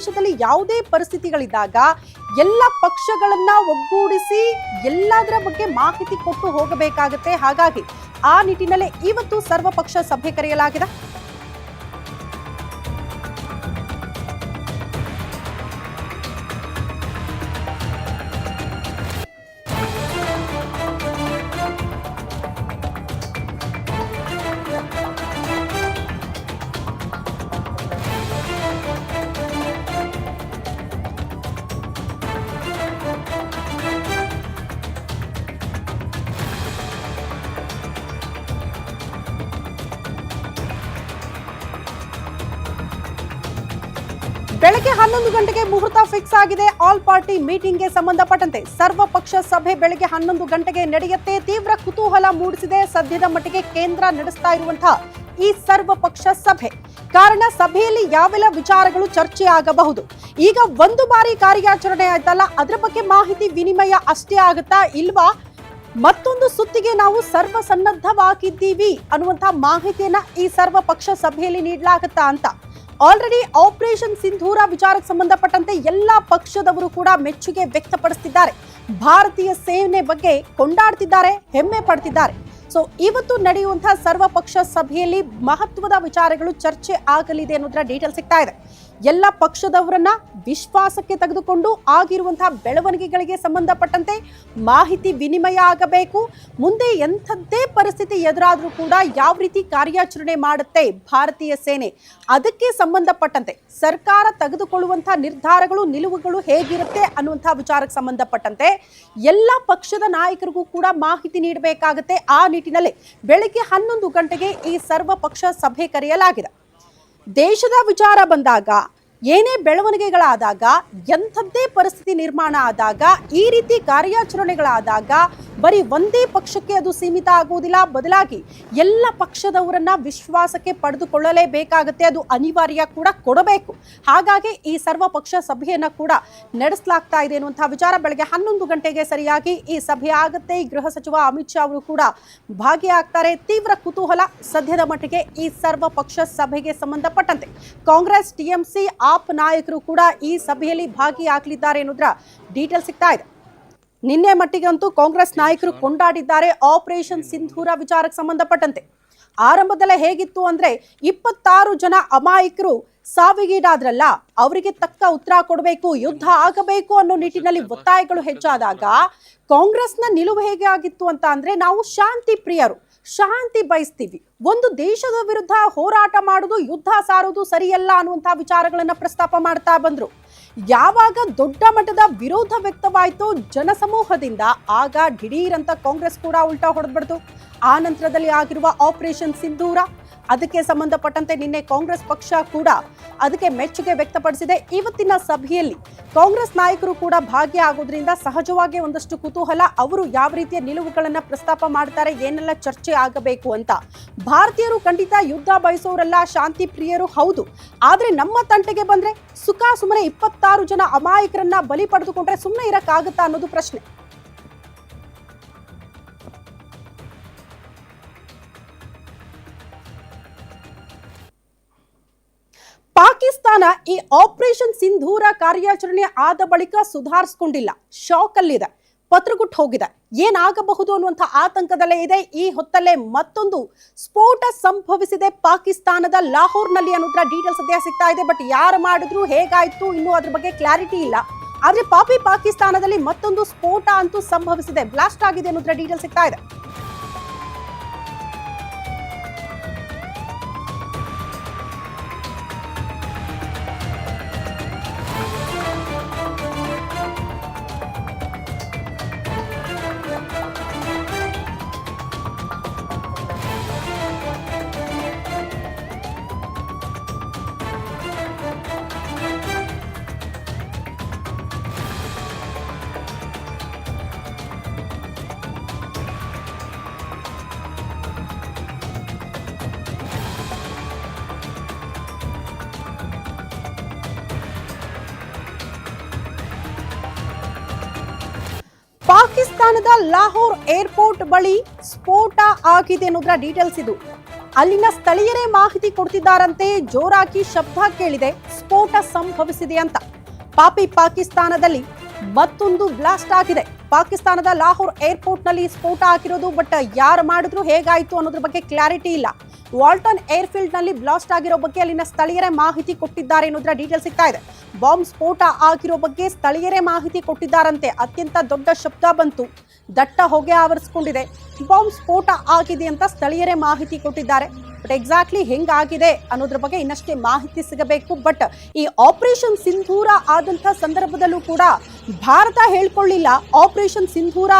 ದೇಶದಲ್ಲಿ ಯಾವುದೇ ಪರಿಸ್ಥಿತಿಗಳಿದ್ದಾಗ ಎಲ್ಲ ಪಕ್ಷಗಳನ್ನ ಒಗ್ಗೂಡಿಸಿ ಎಲ್ಲದರ ಬಗ್ಗೆ ಮಾಹಿತಿ ಕೊಟ್ಟು ಹೋಗಬೇಕಾಗತ್ತೆ. ಹಾಗಾಗಿ ಆ ನಿಟ್ಟಿನಲ್ಲಿ ಇವತ್ತು ಸರ್ವಪಕ್ಷ ಸಭೆ ಕರೆಯಲಾಗಿದೆ. ಫಿಕ್ಸ್ ಆಗಿದೆ ಆಲ್ ಪಾರ್ಟಿ ಮೀಟಿಂಗ್ಗೆ ಸಂಬಂಧಪಟ್ಟಂತೆ ಸರ್ವಪಕ್ಷ ಸಭೆ ಬೆಳಗ್ಗೆ ಹನ್ನೊಂದು ಗಂಟೆಗೆ ನಡೆಯುತ್ತೆ. ತೀವ್ರ ಕುತೂಹಲ ಮೂಡಿಸಿದೆ. ಸದ್ಯದ ಮಟ್ಟಿಗೆ ಕೇಂದ್ರ ನಡೆಸ್ತಾ ಇರುವಂತಹ ಈ ಸರ್ವಪಕ್ಷ ಸಭೆ. ಕಾರಣ, ಸಭೆಯಲ್ಲಿ ಯಾವೆಲ್ಲ ವಿಚಾರಗಳು ಚರ್ಚೆ ಆಗಬಹುದು ಈಗ ಒಂದು ಬಾರಿ ಕಾರ್ಯಾಚರಣೆ ಆಯ್ತಲ್ಲ, ಅದರ ಬಗ್ಗೆ ಮಾಹಿತಿ, ವಿನಿಮಯ ಅಷ್ಟೇ ಆಗುತ್ತಾ ಇಲ್ವಾ? ಮತ್ತೊಂದು ಸುತ್ತಿಗೆ ನಾವು ಸರ್ವಸನ್ನದ್ಧವಾಗಿದ್ದೀವಿ ಅನ್ನುವಂತಹ ಮಾಹಿತಿಯನ್ನ ಈ ಸರ್ವಪಕ್ಷ ಸಭೆಯಲ್ಲಿ ನೀಡಲಾಗುತ್ತಾ ಅಂತ ಆಲ್ರೆಡಿ ಆಪರೇಷನ್ ಸಿಂಧೂರ ವಿಚಾರಕ್ಕೆ ಸಂಬಂಧಪಟ್ಟಂತೆ ಎಲ್ಲಾ ಪಕ್ಷದವರು ಕೂಡ ಮೆಚ್ಚುಗೆ ವ್ಯಕ್ತಪಡಿಸುತ್ತಿದ್ದಾರೆ ಭಾರತೀಯ ಸೇನೆ ಬಗ್ಗೆ ಕೊಂಡಾಡ್ತಿದ್ದಾರೆ, ಹೆಮ್ಮೆ ಪಡ್ತಿದ್ದಾರೆ. ಸೊ ಇವತ್ತು ನಡೆಯುವಂತಹ ಸರ್ವಪಕ್ಷ ಸಭೆಯಲ್ಲಿ ಮಹತ್ವದ ವಿಚಾರಗಳು ಚರ್ಚೆ ಆಗಲಿದೆ ಅನ್ನೋದರ ಡೀಟೇಲ್ ಸಿಗ್ತಾ ಇದೆ. ಎಲ್ಲ ಪಕ್ಷದವರನ್ನ ವಿಶ್ವಾಸಕ್ಕೆ ತೆಗೆದುಕೊಂಡು ಆಗಿರುವಂತಹ ಬೆಳವಣಿಗೆಗಳಿಗೆ ಸಂಬಂಧಪಟ್ಟಂತೆ ಮಾಹಿತಿ ವಿನಿಮಯ ಆಗಬೇಕು. ಮುಂದೆ ಎಂಥದ್ದೇ ಪರಿಸ್ಥಿತಿ ಎದುರಾದರೂ ಕೂಡ ಯಾವ ರೀತಿ ಕಾರ್ಯಾಚರಣೆ ಮಾಡುತ್ತೆ ಭಾರತೀಯ ಸೇನೆ, ಅದಕ್ಕೆ ಸಂಬಂಧಪಟ್ಟಂತೆ ಸರ್ಕಾರ ತೆಗೆದುಕೊಳ್ಳುವಂತಹ ನಿರ್ಧಾರಗಳು, ನಿಲುವುಗಳು ಹೇಗಿರುತ್ತೆ ಅನ್ನುವಂತಹ ವಿಚಾರಕ್ಕೆ ಸಂಬಂಧಪಟ್ಟಂತೆ ಎಲ್ಲ ಪಕ್ಷದ ನಾಯಕರಿಗೂ ಕೂಡ ಮಾಹಿತಿ ನೀಡಬೇಕಾಗುತ್ತೆ. ಆ ನಿಟ್ಟಿನಲ್ಲಿ ಬೆಳಗ್ಗೆ ಹನ್ನೊಂದು ಗಂಟೆಗೆ ಈ ಸರ್ವಪಕ್ಷ ಸಭೆ ಕರೆಯಲಾಗಿದೆ. ದೇಶದ ವಿಚಾರ ಬಂದಾಗ ಏನೇ ಬೆಳವಣಿಗೆಗಳಾದಾಗ, ಎಂಥದ್ದೇ ಪರಿಸ್ಥಿತಿ ನಿರ್ಮಾಣ ಆದಾಗ, ಈ ರೀತಿ ಕಾರ್ಯಾಚರಣೆಗಳಾದಾಗ, ಬರೀ ಒಂದೇ ಪಕ್ಷಕ್ಕೆ ಅದು ಸೀಮಿತ ಆಗುವುದಿಲ್ಲ. ಬದಲಾಗಿ ಎಲ್ಲ ಪಕ್ಷದವರನ್ನ ವಿಶ್ವಾಸಕ್ಕೆ ಪಡೆದುಕೊಳ್ಳಲೇಬೇಕಾಗತ್ತೆ. ಅದು ಅನಿವಾರ್ಯ ಕೂಡ ಕೊಡಬೇಕು. ಹಾಗಾಗಿ ಈ ಸರ್ವಪಕ್ಷ ಸಭೆಯನ್ನು ಕೂಡ ನಡೆಸಲಾಗ್ತಾ ಇದೆ ಅನ್ನುವಂಥ ವಿಚಾರ ಬೆಳಗ್ಗೆ ಹನ್ನೊಂದು ಗಂಟೆಗೆ ಸರಿಯಾಗಿ ಈ ಸಭೆ ಆಗುತ್ತೆ. ಈ ಗೃಹ ಸಚಿವ ಅಮಿತ್ ಶಾ ಅವರು ಕೂಡ ಭಾಗಿಯಾಗ್ತಾರೆ. ತೀವ್ರ ಕುತೂಹಲ ಸದ್ಯದ ಮಟ್ಟಿಗೆ ಈ ಸರ್ವಪಕ್ಷ ಸಭೆಗೆ ಸಂಬಂಧಪಟ್ಟಂತೆ. ಕಾಂಗ್ರೆಸ್, ಟಿಎಂಸಿ ಆಪ್ ನಾಯಕರು ಕೂಡ ಈ ಸಭೆಯಲ್ಲಿ ಭಾಗಿಯಾಗಲಿದ್ದಾರೆ ಅನ್ನೋದ್ರ ಡೀಟೇಲ್ ಸಿಗ್ತಾ ಇದೆ. ನಿನ್ನೆ ಮಟ್ಟಿಗೆ ಅಂತೂ ಕಾಂಗ್ರೆಸ್ ನಾಯಕರು ಕೊಂಡಾಡಿದ್ದಾರೆ ಆಪರೇಷನ್ ಸಿಂಧೂರ ವಿಚಾರಕ್ಕೆ ಸಂಬಂಧಪಟ್ಟಂತೆ. ಆರಂಭದಲ್ಲೇ ಹೇಗಿತ್ತು ಅಂದ್ರೆ ಇಪ್ಪತ್ತಾರು ಜನ ಅಮಾಯಕರು ಸಾವಿಗೀಡಾದ್ರಲ್ಲ ಅವರಿಗೆ ತಕ್ಕ ಉತ್ತರ ಕೊಡಬೇಕು, ಯುದ್ಧ ಆಗಬೇಕು ಅನ್ನೋ ನಿಟ್ಟಿನಲ್ಲಿ ಒತ್ತಾಯಗಳು ಹೆಚ್ಚಾದಾಗ ಕಾಂಗ್ರೆಸ್ನ ನಿಲುವು ಹೇಗೆ ಆಗಿತ್ತು ಅಂತ ಅಂದ್ರೆ ನಾವು ಶಾಂತಿ ಪ್ರಿಯರು ಶಾಂತಿ ಬಯಸ್ತೀವಿ. ಒಂದು ದೇಶದ ವಿರುದ್ಧ ಹೋರಾಟ ಮಾಡುವುದು, ಯುದ್ಧ ಸಾರುವುದು ಸರಿಯಲ್ಲ ಅನ್ನುವಂತಹ ವಿಚಾರಗಳನ್ನು ಪ್ರಸ್ತಾಪ ಮಾಡ್ತಾ ಬಂದರು. ಯಾವಾಗ ದೊಡ್ಡ ಮಟ್ಟದ ವಿರೋಧ ವ್ಯಕ್ತವಾಯಿತು ಜನಸಮೂಹದಿಂದ ಆಗ ದಿಢೀರ್ ಅಂತ ಕಾಂಗ್ರೆಸ್ ಕೂಡ ಉಲ್ಟಾ ಹೊಡೆದ್ಬಿಡ್ತು. ಆ ನಂತರದಲ್ಲಿ ಆಗಿರುವ ಆಪರೇಷನ್ ಸಿಂಧೂರ ಅದಕ್ಕೆ ಸಂಬಂಧಪಟ್ಟಂತೆ ನಿನ್ನೆ ಕಾಂಗ್ರೆಸ್ ಪಕ್ಷ ಕೂಡ ಅದಕ್ಕೆ ಮೆಚ್ಚುಗೆ ವ್ಯಕ್ತಪಡಿಸಿದೆ. ಇವತ್ತಿನ ಸಭೆಯಲ್ಲಿ ಕಾಂಗ್ರೆಸ್ ನಾಯಕರು ಕೂಡ ಭಾಗಿಯಾಗೋದ್ರಿಂದ ಸಹಜವಾಗಿ ಒಂದಷ್ಟು ಕುತೂಹಲ. ಅವರು ಯಾವ ರೀತಿಯ ನಿಲುವುಗಳನ್ನು ಪ್ರಸ್ತಾಪ ಮಾಡ್ತಾರೆ, ಏನೆಲ್ಲ ಚರ್ಚೆ ಆಗಬೇಕು ಅಂತ. ಭಾರತೀಯರು ಖಂಡಿತ ಯುದ್ಧ ಬಯಸೋರೆಲ್ಲ, ಶಾಂತಿ ಪ್ರಿಯರು ಹೌದು. ಆದರೆ ನಮ್ಮ ತಂಟೆಗೆ ಬಂದ್ರೆ ಸುಖ ಸುಮ್ಮನೆ ಇಪ್ಪತ್ತಾರು ಜನ ಅಮಾಯಕರನ್ನ ಬಲಿ ಪಡೆದುಕೊಂಡ್ರೆ ಸುಮ್ಮನೆ ಇರಕ್ಕಾಗತ್ತಾ ಅನ್ನೋದು ಪ್ರಶ್ನೆ. ಪಾಕಿಸ್ತಾನ ಈ ಆಪರೇಷನ್ ಸಿಂಧೂರ ಕಾರ್ಯಾಚರಣೆ ಆದ ಬಳಿಕ ಸುಧಾರಿಸ್ಕೊಂಡಿಲ್ಲ. ಶಾಕ್ ಅಲ್ಲಿದೆ ಪತ್ರಗುಟ್ಟು ಹೋಗಿದೆ. ಏನಾಗಬಹುದು ಅನ್ನುವಂಥ ಆತಂಕದಲ್ಲೇ ಇದೆ. ಈ ಹೊತ್ತಲ್ಲೇ ಮತ್ತೊಂದು ಸ್ಫೋಟ ಸಂಭವಿಸಿದೆ ಪಾಕಿಸ್ತಾನದ ಲಾಹೋರ್ನಲ್ಲಿ ಅನ್ನೋದ್ರ ಡೀಟೇಲ್ಸ್ ಸದ್ಯ ಸಿಗ್ತಾ ಇದೆ. ಬಟ್ ಯಾರು ಮಾಡಿದ್ರು, ಹೇಗಾಯ್ತು, ಇನ್ನೂ ಅದ್ರ ಬಗ್ಗೆ ಕ್ಲಾರಿಟಿ ಇಲ್ಲ. ಆದ್ರೆ ಪಾಪಿ ಪಾಕಿಸ್ತಾನದಲ್ಲಿ ಮತ್ತೊಂದು ಸ್ಫೋಟ ಅಂತೂ ಸಂಭವಿಸಿದೆ. ಬ್ಲಾಸ್ಟ್ ಆಗಿದೆ ಅನ್ನೋದ್ರ ಡೀಟೇಲ್ ಸಿಗ್ತಾ ಇದೆ. ಪಾಕಿಸ್ತಾನದ ಲಾಹೋರ್ ಏರ್ಪೋರ್ಟ್ ಬಳಿ ಸ್ಫೋಟ ಆಗಿದೆ ಅನ್ನೋದ್ರ ಡೀಟೇಲ್ಸ್ ಇದು. ಅಲ್ಲಿನ ಸ್ಥಳೀಯರೇ ಮಾಹಿತಿ ಕೊಡ್ತಿದ್ದಾರಂತೆ, ಜೋರಾಗಿ ಶಬ್ದ ಕೇಳಿದೆ, ಸ್ಫೋಟ ಸಂಭವಿಸಿದೆ ಅಂತ. ಪಾಪಿ ಪಾಕಿಸ್ತಾನದಲ್ಲಿ ಮತ್ತೊಂದು ಬ್ಲಾಸ್ಟ್ ಆಗಿದೆ. ಪಾಕಿಸ್ತಾನದ ಲಾಹೋರ್ ಏರ್ಪೋರ್ಟ್ನಲ್ಲಿ ಸ್ಫೋಟ ಆಗಿರೋದು, ಬಟ್ ಯಾರು ಮಾಡಿದ್ರು, ಹೇಗಾಯ್ತು ಅನ್ನೋದ್ರ ಬಗ್ಗೆ ಕ್ಲಾರಿಟಿ ಇಲ್ಲ. ವಾಲ್ಟನ್ ಏರ್ಫೀಲ್ಡ್ನಲ್ಲಿ ಬ್ಲಾಸ್ಟ್ ಆಗಿರೋ ಬಗ್ಗೆ ಅಲ್ಲಿನ ಸ್ಥಳೀಯರೇ ಮಾಹಿತಿ ಕೊಟ್ಟಿದ್ದಾರೆ ಅನ್ನೋದರ ಡೀಟೇಲ್ ಸಿಗ್ತಾ ಇದೆ. ಬಾಂಬ್ ಸ್ಫೋಟ ಆಗಿರೋ ಬಗ್ಗೆ ಸ್ಥಳೀಯರೇ ಮಾಹಿತಿ ಕೊಟ್ಟಿದ್ದಾರಂತೆ. ಅತ್ಯಂತ ದೊಡ್ಡ ಶಬ್ದ ಬಂತು. ದಟ್ಟ ಹೊಗೆ ಆವರಿಸಿಕೊಂಡಿದೆ. ಬಾಂಬ್ ಸ್ಫೋಟ ಆಗಿದೆ ಅಂತ ಸ್ಥಳೀಯರೇ ಮಾಹಿತಿ ಕೊಟ್ಟಿದ್ದಾರೆ. ಬಟ್ ಎಕ್ಸಾಕ್ಟ್ಲಿ ಹೆಂಗಾಗಿದೆ ಅನ್ನೋದ್ರ ಬಗ್ಗೆ ಇನ್ನಷ್ಟೇ ಮಾಹಿತಿ ಸಿಗಬೇಕು. ಬಟ್ ಈ ಆಪರೇಷನ್ ಸಿಂಧೂರ ಆದಂಥ ಸಂದರ್ಭದಲ್ಲೂ ಕೂಡ ಭಾರತ ಹೇಳ್ಕೊಳ್ಳಿಲ್ಲ. ಆಪರೇಷನ್ ಸಿಂಧೂರ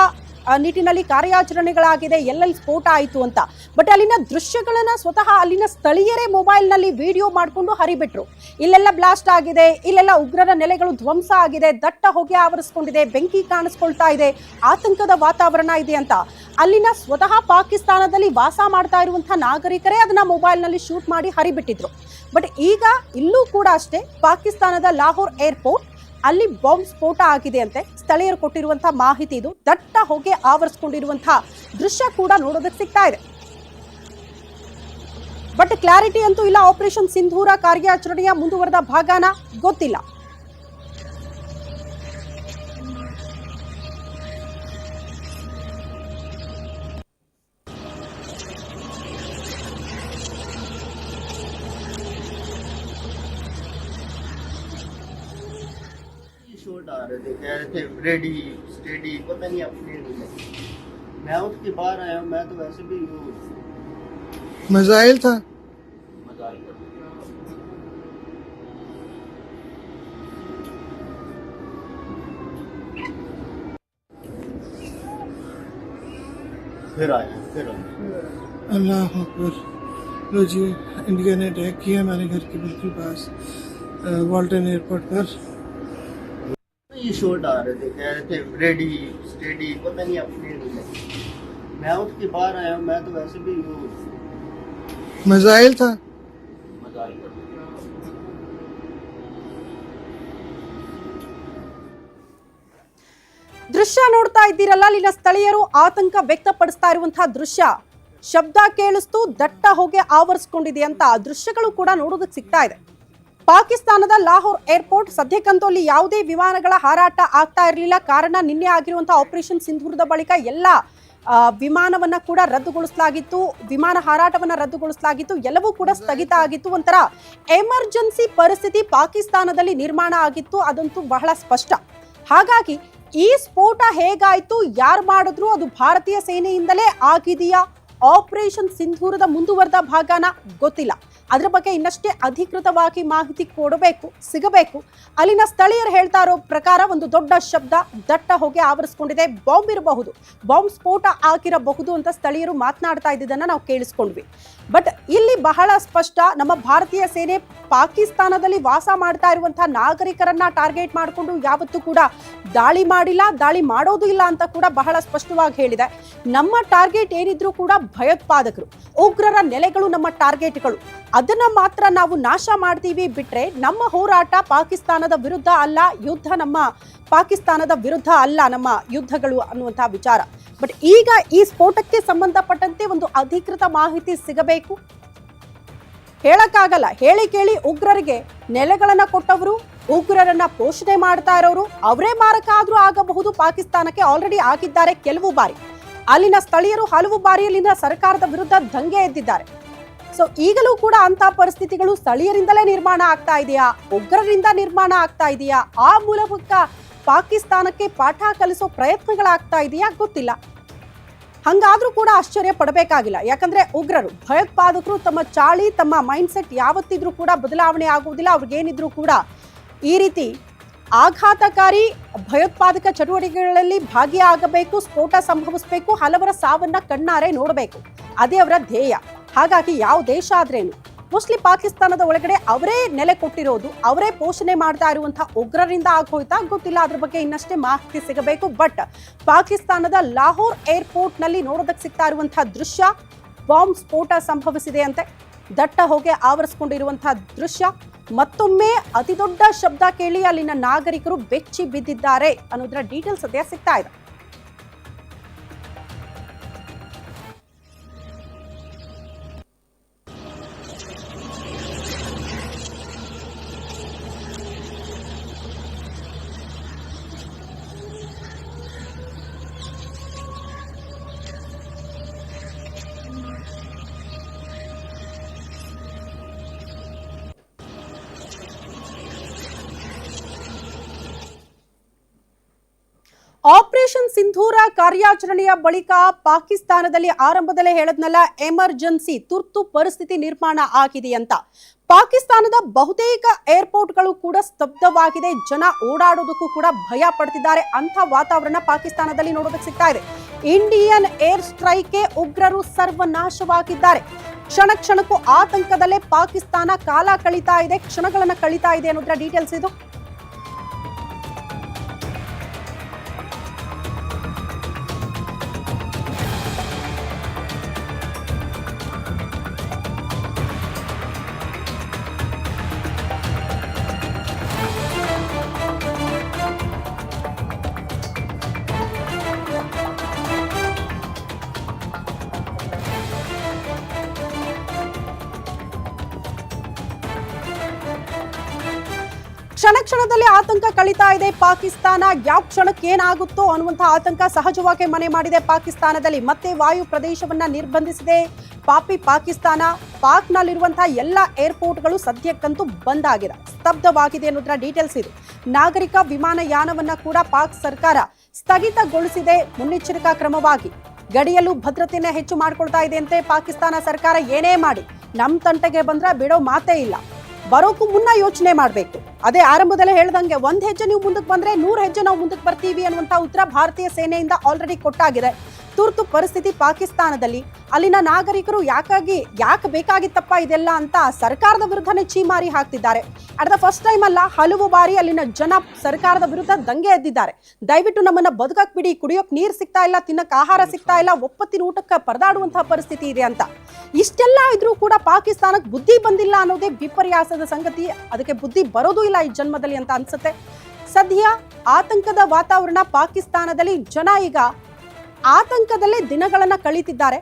ನಿಟ್ಟಿನಲ್ಲಿ ಕಾರ್ಯಾಚರಣೆಗಳಾಗಿದೆ, ಎಲ್ಲೆಲ್ಲಿ ಸ್ಫೋಟ ಆಯಿತು ಅಂತ. ಬಟ್ ಅಲ್ಲಿನ ದೃಶ್ಯಗಳನ್ನು ಸ್ವತಃ ಅಲ್ಲಿನ ಸ್ಥಳೀಯರೇ ಮೊಬೈಲ್ನಲ್ಲಿ ವಿಡಿಯೋ ಮಾಡಿಕೊಂಡು ಹರಿಬಿಟ್ರು. ಇಲ್ಲೆಲ್ಲ ಬ್ಲಾಸ್ಟ್ ಆಗಿದೆ, ಇಲ್ಲೆಲ್ಲ ಉಗ್ರರ ನೆಲೆಗಳು ಧ್ವಂಸ ಆಗಿದೆ, ದಟ್ಟ ಹೊಗೆ ಆವರಿಸ್ಕೊಂಡಿದೆ, ಬೆಂಕಿ ಕಾಣಿಸ್ಕೊಳ್ತಾ ಇದೆ, ಆತಂಕದ ವಾತಾವರಣ ಇದೆ ಅಂತ. ಅಲ್ಲಿನ ಸ್ವತಃ ಪಾಕಿಸ್ತಾನದಲ್ಲಿ ವಾಸ ಮಾಡ್ತಾ ಇರುವಂತಹ ನಾಗರಿಕರೇ ಅದನ್ನ ಮೊಬೈಲ್ನಲ್ಲಿ ಶೂಟ್ ಮಾಡಿ ಹರಿಬಿಟ್ಟಿದ್ರು. ಬಟ್ ಈಗ ಇಲ್ಲೂ ಕೂಡ ಅಷ್ಟೇ ಪಾಕಿಸ್ತಾನದ ಲಾಹೋರ್ ಏರ್ಪೋರ್ಟ್ ಅಲ್ಲಿ ಬಾಂಬ್ ಸ್ಫೋಟ ಆಗಿದೆ ಅಂತೆ. ಸ್ಥಳೀಯರು ಕೊಟ್ಟಿರುವಂತಹ ಮಾಹಿತಿ ಇದು. ದಟ್ಟ ಹೊಗೆ ಆವರಿಸ್ಕೊಂಡಿರುವಂತಹ ದೃಶ್ಯ ಕೂಡ ನೋಡೋದಕ್ಕೆ ಸಿಗ್ತಾ ಇದೆ. ಬಟ್ ಕ್ಲಾರಿಟಿ ಅಂತೂ ಇಲ್ಲ. ಆಪರೇಷನ್ ಸಿಂಧೂರ ಕಾರ್ಯಾಚರಣೆಯ ಮುಂದುವರೆದ ಭಾಗನ ಗೊತ್ತಿಲ್ಲ. आ रहे थे कह रहे थे रेडी स्टेडी पता नहीं अपने मैं उठ के बाहर आया मैं तो वैसे भी वो मिसाइल था? फिर आया फिर आया। अल्लाह अकबर लो जी इंडिया ने अटैक किया हमारे घर के बिल्कुल पास वाल्टन एयरपोर्ट पर। ये शॉट आ रहे थे कह रहे थे रेडी स्टेडी पता नहीं अपने नहीं मैं उठ के बाहर आया मैं तो वैसे भी वो मिसाइल था मजाक कर ದೃಶ್ಯ ನೋಡ್ತಾ ಇದ್ದೀರಲ್ಲ ಅಲ್ಲಿನ ಸ್ಥಳೀಯರು ಆತಂಕ ವ್ಯಕ್ತಪಡಿಸ್ತಾ ಇರುವಂತಹ ದೃಶ್ಯ ಶಬ್ದ ಕೇಳಿಸ್ತು ದಟ್ಟ ಹೊಗೆ ಆವರಿಸ್ಕೊಂಡಿದೆ ಅಂತ ಆ ದೃಶ್ಯಗಳು ಕೂಡ ನೋಡೋದಕ್ಕೆ ಸಿಗ್ತಾ ಇದೆ ಪಾಕಿಸ್ತಾನದ ಲಾಹೋರ್ ಏರ್ಪೋರ್ಟ್ ಸದ್ಯಕ್ಕಂತೂ ಅಲ್ಲಿ ಯಾವುದೇ ವಿಮಾನಗಳ ಹಾರಾಟ ಆಗ್ತಾ ಇರಲಿಲ್ಲ. ಕಾರಣ ನಿನ್ನೆ ಆಗಿರುವಂತಹ ಆಪರೇಷನ್ ಸಿಂಧೂರದ ಬಳಿಕ ಎಲ್ಲ ವಿಮಾನವನ್ನ ಕೂಡ ರದ್ದುಗೊಳಿಸಲಾಗಿತ್ತು. ವಿಮಾನ ಹಾರಾಟವನ್ನ ರದ್ದುಗೊಳಿಸಲಾಗಿತ್ತು. ಎಲ್ಲವೂ ಕೂಡ ಸ್ಥಗಿತ ಆಗಿತ್ತು. ಒಂಥರ ಎಮರ್ಜೆನ್ಸಿ ಪರಿಸ್ಥಿತಿ ಪಾಕಿಸ್ತಾನದಲ್ಲಿ ನಿರ್ಮಾಣ ಆಗಿತ್ತು. ಅದಂತೂ ಬಹಳ ಸ್ಪಷ್ಟ. ಹಾಗಾಗಿ ಈ ಸ್ಫೋಟ ಹೇಗಾಯ್ತು? ಯಾರು ಮಾಡಿದ್ರು? ಅದು ಭಾರತೀಯ ಸೇನೆಯಿಂದಲೇ ಆಗಿದೆಯಾ? ಆಪರೇಷನ್ ಸಿಂಧೂರದ ಮುಂದುವರೆದ ಭಾಗನ ಗೊತ್ತಿಲ್ಲ. ಅದರ ಬಗ್ಗೆ ಇನ್ನಷ್ಟೇ ಅಧಿಕೃತವಾಗಿ ಮಾಹಿತಿ ಕೊಡಬೇಕು, ಸಿಗಬೇಕು. ಅಲ್ಲಿನ ಸ್ಥಳೀಯರು ಹೇಳ್ತಾ ಇರೋ ಪ್ರಕಾರ ಒಂದು ದೊಡ್ಡ ಶಬ್ದ ದಟ್ಟ ಹೊಗೆ ಆವರಿಸ್ಕೊಂಡಿದೆ. ಬಾಂಬ್ ಇರಬಹುದು, ಬಾಂಬ್ ಸ್ಫೋಟ ಆಗಿರಬಹುದು ಅಂತ ಸ್ಥಳೀಯರು ಮಾತನಾಡ್ತಾ ಇದ್ದಿದ್ದನ್ನು ನಾವು ಕೇಳಿಸ್ಕೊಂಡ್ವಿ. ಬಟ್ ಇಲ್ಲಿ ಬಹಳ ಸ್ಪಷ್ಟ, ನಮ್ಮ ಭಾರತೀಯ ಸೇನೆ ಪಾಕಿಸ್ತಾನದಲ್ಲಿ ವಾಸ ಮಾಡ್ತಾ ಇರುವಂತಹ ನಾಗರಿಕರನ್ನ ಟಾರ್ಗೆಟ್ ಮಾಡಿಕೊಂಡು ಯಾವತ್ತೂ ಕೂಡ ದಾಳಿ ಮಾಡಿಲ್ಲ, ದಾಳಿ ಮಾಡೋದು ಇಲ್ಲ ಅಂತ ಕೂಡ ಬಹಳ ಸ್ಪಷ್ಟವಾಗಿ ಹೇಳಿದೆ. ನಮ್ಮ ಟಾರ್ಗೆಟ್ ಏನಿದ್ರು ಕೂಡ ಭಯೋತ್ಪಾದಕರು, ಉಗ್ರರ ನೆಲೆಗಳು ನಮ್ಮ ಟಾರ್ಗೆಟ್ಗಳು. ಅದನ್ನ ಮಾತ್ರ ನಾವು ನಾಶ ಮಾಡ್ತೀವಿ ಬಿಟ್ರೆ ನಮ್ಮ ಹೋರಾಟ ಪಾಕಿಸ್ತಾನದ ವಿರುದ್ಧ ಅಲ್ಲ, ಯುದ್ಧ ನಮ್ಮ ಪಾಕಿಸ್ತಾನದ ವಿರುದ್ಧ ಅಲ್ಲ ನಮ್ಮ ಯುದ್ಧಗಳು ಅನ್ನುವಂತಹ ವಿಚಾರ. ಬಟ್ ಈಗ ಈ ಸ್ಫೋಟಕ್ಕೆ ಸಂಬಂಧಪಟ್ಟಂತೆ ಒಂದು ಅಧಿಕೃತ ಮಾಹಿತಿ ಸಿಗಬೇಕು. ಹೇಳಕ್ಕಾಗಲ್ಲ, ಹೇಳಿ ಕೇಳಿ ಉಗ್ರರಿಗೆ ನೆಲೆಗಳನ್ನ ಕೊಟ್ಟವರು, ಉಗ್ರರನ್ನ ಪೋಷಣೆ ಮಾಡ್ತಾ ಇರೋರು, ಅವರೇ ಮಾರಕ ಆದ್ರೂ ಆಗಬಹುದು, ಪಾಕಿಸ್ತಾನಕ್ಕೆ ಆಲ್ರೆಡಿ ಆಗಿದ್ದಾರೆ ಕೆಲವು ಬಾರಿ. ಅಲ್ಲಿನ ಸ್ಥಳೀಯರು ಹಲವು ಬಾರಿ ಅಲ್ಲಿನ ಸರ್ಕಾರದ ವಿರುದ್ಧ ದಂಗೆ ಎದ್ದಿದ್ದಾರೆ. ಸೊ ಈಗಲೂ ಕೂಡ ಅಂತ ಪರಿಸ್ಥಿತಿಗಳು ಸ್ಥಳೀಯರಿಂದಲೇ ನಿರ್ಮಾಣ ಆಗ್ತಾ ಇದೆಯಾ? ಉಗ್ರರಿಂದ ನಿರ್ಮಾಣ ಆಗ್ತಾ ಇದೆಯಾ? ಆ ಮೂಲಭೂತ ಪಾಕಿಸ್ತಾನಕ್ಕೆ ಪಾಠ ಕಲಿಸೋ ಪ್ರಯತ್ನಗಳಾಗ್ತಾ ಇದೆಯಾ ಗೊತ್ತಿಲ್ಲ. ಹಂಗಾದ್ರೂ ಕೂಡ ಆಶ್ಚರ್ಯ ಪಡಬೇಕಾಗಿಲ್ಲ. ಯಾಕಂದ್ರೆ ಉಗ್ರರು, ಭಯೋತ್ಪಾದಕರು ತಮ್ಮ ಚಾಳಿ, ತಮ್ಮ ಮೈಂಡ್ ಸೆಟ್ ಯಾವತ್ತಿದ್ರೂ ಕೂಡ ಬದಲಾವಣೆ ಆಗುವುದಿಲ್ಲ. ಅವ್ರಿಗೇನಿದ್ರು ಕೂಡ ಈ ರೀತಿ ಆಘಾತಕಾರಿ ಭಯೋತ್ಪಾದಕ ಚಟುವಟಿಕೆಗಳಲ್ಲಿ ಭಾಗಿಯಾಗಬೇಕು, ಸ್ಫೋಟ ಸಂಭವಿಸಬೇಕು, ಹಲವರ ಸಾವನ್ನ ಕಣ್ಣಾರೆ ನೋಡಬೇಕು. ಅದೇ ಅವರ ಧ್ಯೇಯ. ಹಾಗಾಗಿ ಯಾವ ದೇಶ ಆದ್ರೇನು? ಮೋಸ್ಟ್ಲಿ ಪಾಕಿಸ್ತಾನದ ಒಳಗಡೆ ಅವರೇ ನೆಲೆ ಕೊಟ್ಟಿರೋದು, ಅವರೇ ಪೋಷಣೆ ಮಾಡ್ತಾ ಇರುವಂತಹ ಉಗ್ರರಿಂದ ಆಗೋಯ್ತಾ ಗೊತ್ತಿಲ್ಲ. ಅದ್ರ ಬಗ್ಗೆ ಇನ್ನಷ್ಟೇ ಮಾಹಿತಿ ಸಿಗಬೇಕು. ಬಟ್ ಪಾಕಿಸ್ತಾನದ ಲಾಹೋರ್ ಏರ್ಪೋರ್ಟ್ನಲ್ಲಿ ನೋಡೋದಕ್ಕೆ ಸಿಗ್ತಾ ಇರುವಂತಹ ದೃಶ್ಯ ಬಾಂಬ್ ಸ್ಫೋಟ ಸಂಭವಿಸಿದೆ ಅಂತೆ ದಟ್ಟ ಹೊಗೆ ಆವರಿಸಿಕೊಂಡಿರುವಂತಹ ದೃಶ್ಯ. ಮತ್ತೊಮ್ಮೆ ಅತಿದೊಡ್ಡ ಶಬ್ದ ಕೇಳಿ ಅಲ್ಲಿನ ನಾಗರಿಕರು ಬೆಚ್ಚಿ ಬಿದ್ದಿದ್ದಾರೆ ಅನ್ನೋದರ ಡೀಟೇಲ್ಸ್ ಸದ್ಯ ಸಿಗ್ತಾ ಇದೆ? ಆಪರೇಷನ್ ಸಿಂಧೂರ ಕಾರ್ಯಾಚರಣೆಯ ಬಳಿಕ ಪಾಕಿಸ್ತಾನದಲ್ಲಿ ಆರಂಭದಲ್ಲೇ ಹೇಳದ್ನಲ್ಲ, ಎಮರ್ಜೆನ್ಸಿ, ತುರ್ತು ಪರಿಸ್ಥಿತಿ ನಿರ್ಮಾಣ ಆಗಿದೆ ಅಂತ. ಪಾಕಿಸ್ತಾನದ ಬಹುತೇಕ ಏರ್ಪೋರ್ಟ್ಗಳು ಕೂಡ ಸ್ತಬ್ಧವಾಗಿದೆ. ಜನ ಓಡಾಡೋದಕ್ಕೂ ಕೂಡ ಭಯ ಪಡ್ತಿದ್ದಾರೆ. ಅಂತ ವಾತಾವರಣ ಪಾಕಿಸ್ತಾನದಲ್ಲಿ ನೋಡೋದಕ್ಕೆ ಸಿಗ್ತಾ ಇದೆ. ಇಂಡಿಯನ್ ಏರ್ ಸ್ಟ್ರೈಕ್ಗೆ ಉಗ್ರರು ಸರ್ವನಾಶವಾಗಿದ್ದಾರೆ. ಕ್ಷಣ ಕ್ಷಣಕ್ಕೂ ಆತಂಕದಲ್ಲೇ ಪಾಕಿಸ್ತಾನ ಕಾಲ ಕಳೀತಾ ಇದೆ. ಕ್ಷಣಗಳನ್ನು ಕಳೀತಾ ಇದೆ ಅನ್ನೋದ್ರ ಡೀಟೇಲ್ಸ್ ಇದು. ಕ್ಷಣ ಕ್ಷಣದಲ್ಲಿ ಆತಂಕ ಕಳೀತಾ ಇದೆ. ಪಾಕಿಸ್ತಾನ ಯಾವ ಕ್ಷಣಕ್ಕೆ ಏನಾಗುತ್ತೋ ಅನ್ನುವಂತಹ ಆತಂಕ ಸಹಜವಾಗಿ ಮನೆ ಮಾಡಿದೆ ಪಾಕಿಸ್ತಾನದಲ್ಲಿ. ಮತ್ತೆ ವಾಯು ಪ್ರದೇಶವನ್ನ ನಿರ್ಬಂಧಿಸಿದೆ. ಪಾಪಿ ಪಾಕಿಸ್ತಾನ ಪಾಕ್ನಲ್ಲಿರುವಂತಹ ಎಲ್ಲ ಏರ್ಪೋರ್ಟ್ಗಳು ಸದ್ಯಕ್ಕಂತೂ ಬಂದ್ ಆಗಿದೆ. ಸ್ತಬ್ಧವಾಗಿದೆ ಅನ್ನೋದ್ರ ಡೀಟೇಲ್ಸ್ ಇದು. ನಾಗರಿಕ ವಿಮಾನಯಾನವನ್ನ ಕೂಡ ಪಾಕ್ ಸರ್ಕಾರ ಸ್ಥಗಿತಗೊಳಿಸಿದೆ. ಮುನ್ನೆಚ್ಚರಿಕಾ ಕ್ರಮವಾಗಿ ಗಡಿಯಲ್ಲೂ ಭದ್ರತೆಯನ್ನ ಹೆಚ್ಚು ಮಾಡ್ಕೊಳ್ತಾ ಇದೆ ಅಂತೆ ಪಾಕಿಸ್ತಾನ ಸರ್ಕಾರ. ಏನೇ ಮಾಡಿ ನಮ್ಮ ತಂಟೆಗೆ ಬಂದ್ರೆ ಬಿಡೋ ಮಾತೇ ಇಲ್ಲ. ಬರೋಕ್ಕೂ ಮುನ್ನ ಯೋಚನೆ ಮಾಡಬೇಕು. ಅದೇ ಆರಂಭದಲ್ಲೇ ಹೇಳ್ದಂಗೆ, ಒಂದ್ ಹೆಜ್ಜೆ ನೀವು ಮುಂದಕ್ಕೆ ಬಂದ್ರೆ ನೂರ್ ಹೆಜ್ಜೆ ನಾವು ಮುಂದಕ್ಕೆ ಬರ್ತೀವಿ ಅನ್ನುವಂತ ಉತ್ತರ ಭಾರತೀಯ ಸೇನೆಯಿಂದ ಆಲ್ರೆಡಿ ಕೊಟ್ಟಾಗಿದೆ. ತುರ್ತು ಪರಿಸ್ಥಿತಿ ಪಾಕಿಸ್ತಾನದಲ್ಲಿ. ಅಲ್ಲಿನ ನಾಗರಿಕರು ಯಾಕಾಗಿ, ಯಾಕೆ ಬೇಕಾಗಿತ್ತಪ್ಪ ಇದೆಲ್ಲ ಅಂತ ಸರ್ಕಾರದ ವಿರುದ್ಧನೇ ಚೀಮಾರಿ ಹಾಕ್ತಿದ್ದಾರೆ. ಅಟ್ ದ ಫಸ್ಟ್ ಟೈಮ್ ಅಲ್ಲ, ಹಲವು ಬಾರಿ ಅಲ್ಲಿನ ಜನ ಸರ್ಕಾರದ ವಿರುದ್ಧ ದಂಗೆ ಎದ್ದಿದ್ದಾರೆ. ದಯವಿಟ್ಟು ನಮ್ಮನ್ನ ಬದುಕಕ್ ಬಿಡಿ, ಕುಡಿಯೋಕ್ ನೀರು ಸಿಗ್ತಾ ಇಲ್ಲ, ತಿನ್ನಕ್ ಆಹಾರ ಸಿಗ್ತಾ ಇಲ್ಲ, ಒಪ್ಪತ್ತಿನ ಊಟಕ್ಕೆ ಪರದಾಡುವಂತಹ ಪರಿಸ್ಥಿತಿ ಇದೆ ಅಂತ. ಇಷ್ಟೆಲ್ಲ ಇದ್ರೂ ಕೂಡ ಪಾಕಿಸ್ತಾನಕ್ಕೆ ಬುದ್ಧಿ ಬಂದಿಲ್ಲ ಅನ್ನೋದೇ ವಿಪರ್ಯಾಸದ ಸಂಗತಿ. ಅದಕ್ಕೆ ಬುದ್ಧಿ ಬರೋದು ಇಲ್ಲ ಈ ಜನ್ಮದಲ್ಲಿ ಅಂತ ಅನ್ಸುತ್ತೆ. ಸದ್ಯ ಆತಂಕದ ವಾತಾವರಣ ಪಾಕಿಸ್ತಾನದಲ್ಲಿ ಜನ ಈಗ ಆತಂಕದಲ್ಲೇ ದಿನಗಳನ್ನ ಕಳೀತಿದ್ದಾರೆ.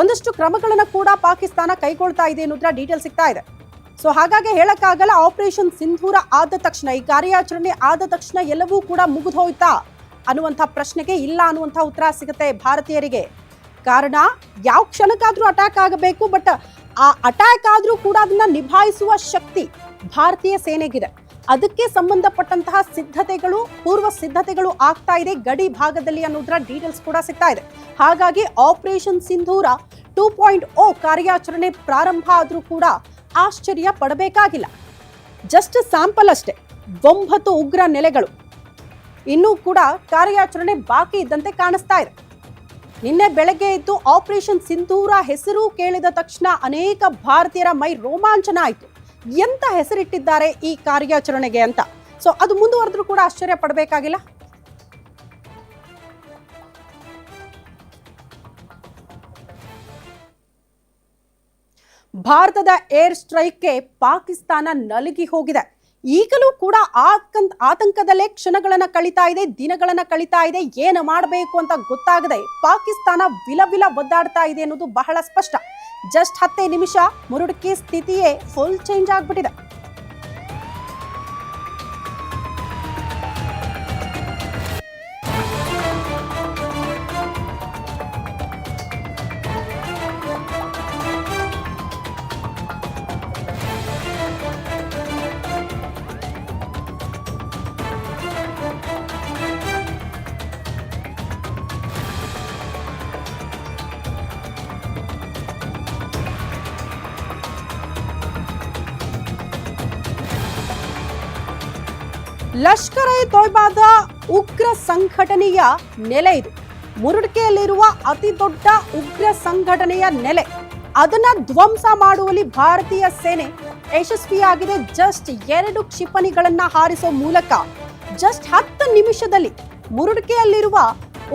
ಒಂದಷ್ಟು ಕ್ರಮಗಳನ್ನ ಕೂಡ ಪಾಕಿಸ್ತಾನ ಕೈಗೊಳ್ತಾ ಇದೆ ಅನ್ನೋದ್ರ ಡೀಟೇಲ್ ಸಿಗ್ತಾ ಇದೆ. ಸೊ ಹಾಗಾಗಿ ಹೇಳಕ್ಕಾಗಲ್ಲ ಆಪರೇಷನ್ ಸಿಂಧೂರ ಆದ ತಕ್ಷಣ, ಈ ಕಾರ್ಯಾಚರಣೆ ಆದ ತಕ್ಷಣ ಎಲ್ಲವೂ ಕೂಡ ಮುಗಿದೋಯ್ತಾ ಅನ್ನುವಂಥ ಪ್ರಶ್ನೆಗೆ ಇಲ್ಲ ಅನ್ನುವಂಥ ಉತ್ತರ ಸಿಗುತ್ತೆ ಭಾರತೀಯರಿಗೆ. ಕಾರಣ, ಯಾವ ಕ್ಷಣಕ್ಕಾದ್ರೂ ಅಟ್ಯಾಕ್ ಆಗಬೇಕು ಬಟ್ ಆ ಅಟ್ಯಾಕ್ ಆದ್ರೂ ಕೂಡ ಅದನ್ನ ನಿಭಾಯಿಸುವ ಶಕ್ತಿ ಭಾರತೀಯ ಸೇನೆಗಿದೆ. ಅದಕ್ಕೆ ಸಂಬಂಧಪಟ್ಟಂತಹ ಸಿದ್ಧತೆಗಳು, ಪೂರ್ವ ಸಿದ್ಧತೆಗಳು ಆಗ್ತಾ ಇದೆ. ಗಡಿ ಭಾಗದಲ್ಲಿ ಅನ್ನೋದ್ರ ಡೀಟೇಲ್ಸ್ ಕೂಡ ಸಿಗ್ತಾ ಇದೆ. ಹಾಗಾಗಿ operation Sindoor two point O ಕಾರ್ಯಾಚರಣೆ ಪ್ರಾರಂಭ ಆದರೂ ಕೂಡ ಆಶ್ಚರ್ಯ ಪಡಬೇಕಾಗಿಲ್ಲ. ಜಸ್ಟ್ ಸ್ಯಾಂಪಲ್ ಅಷ್ಟೇ. ಒಂಬತ್ತು ಉಗ್ರ ನೆಲೆಗಳು. ಇನ್ನೂ ಕೂಡ ಕಾರ್ಯಾಚರಣೆ ಬಾಕಿ ಇದ್ದಂತೆ ಕಾಣಿಸ್ತಾ ಇದೆ. ನಿನ್ನೆ ಬೆಳಗ್ಗೆ ಇದ್ದು ಆಪರೇಷನ್ ಸಿಂಧೂರ ಹೆಸರು ಕೇಳಿದ ತಕ್ಷಣ ಅನೇಕ ಭಾರತೀಯರ ಮೈ ರೋಮಾಂಚನ ಆಯಿತು. ಎಂತ ಹೆಸರಿಟ್ಟಿದ್ದಾರೆ ಈ ಕಾರ್ಯಾಚರಣೆಗೆ ಅಂತ. ಸೊ ಅದು ಮುಂದುವರೆದ್ರೂ ಕೂಡ ಆಶ್ಚರ್ಯ ಪಡಬೇಕಾಗಿಲ್ಲ? ಭಾರತದ ಏರ್ ಸ್ಟ್ರೈಕ್ಗೆ ಪಾಕಿಸ್ತಾನ ನಲುಗಿ ಹೋಗಿದೆ. ಈಗಲೂ ಕೂಡ ಆತಂಕ, ಆತಂಕದಲ್ಲೇ ಕ್ಷಣಗಳನ್ನು ಕಳೀತಾ ಇದೆ, ದಿನಗಳನ್ನು ಕಳೀತಾ ಇದೆ, ಏನು ಮಾಡಬೇಕು ಅಂತ ಗೊತ್ತಾಗದೆ ಪಾಕಿಸ್ತಾನ ವಿಲವಿಲ ಒದ್ದಾಡ್ತಾ ಇದೆ ಅನ್ನೋದು ಬಹಳ ಸ್ಪಷ್ಟ. ಜಸ್ಟ್ ಹತ್ತೇ ನಿಮಿಷ ಮುರುಡುಕಿ ಸ್ಥಿತಿಯೇ ಫುಲ್ ಚೇಂಜ್ ಆಗ್ಬಿಟ್ಟಿದೆ. ಲಷ್ಕರ್ ಎ ತೊಯ್ಬಾದ ಉಗ್ರ ಸಂಘಟನೆಯ ನೆಲೆ ಇದು. ಮುರುಡ್ಕೆಯಲ್ಲಿರುವ ಅತಿ ದೊಡ್ಡ ಉಗ್ರ ಸಂಘಟನೆಯ ನೆಲೆ. ಅದನ್ನ ಧ್ವಂಸ ಮಾಡುವಲ್ಲಿ ಭಾರತೀಯ ಸೇನೆ ಯಶಸ್ವಿಯಾಗಿದೆ. ಜಸ್ಟ್ ಎರಡು ಕ್ಷಿಪಣಿಗಳನ್ನ ಹಾರಿಸೋ ಮೂಲಕ ಜಸ್ಟ್ ಹತ್ತು ನಿಮಿಷದಲ್ಲಿ ಮುರುಡ್ಕೆಯಲ್ಲಿರುವ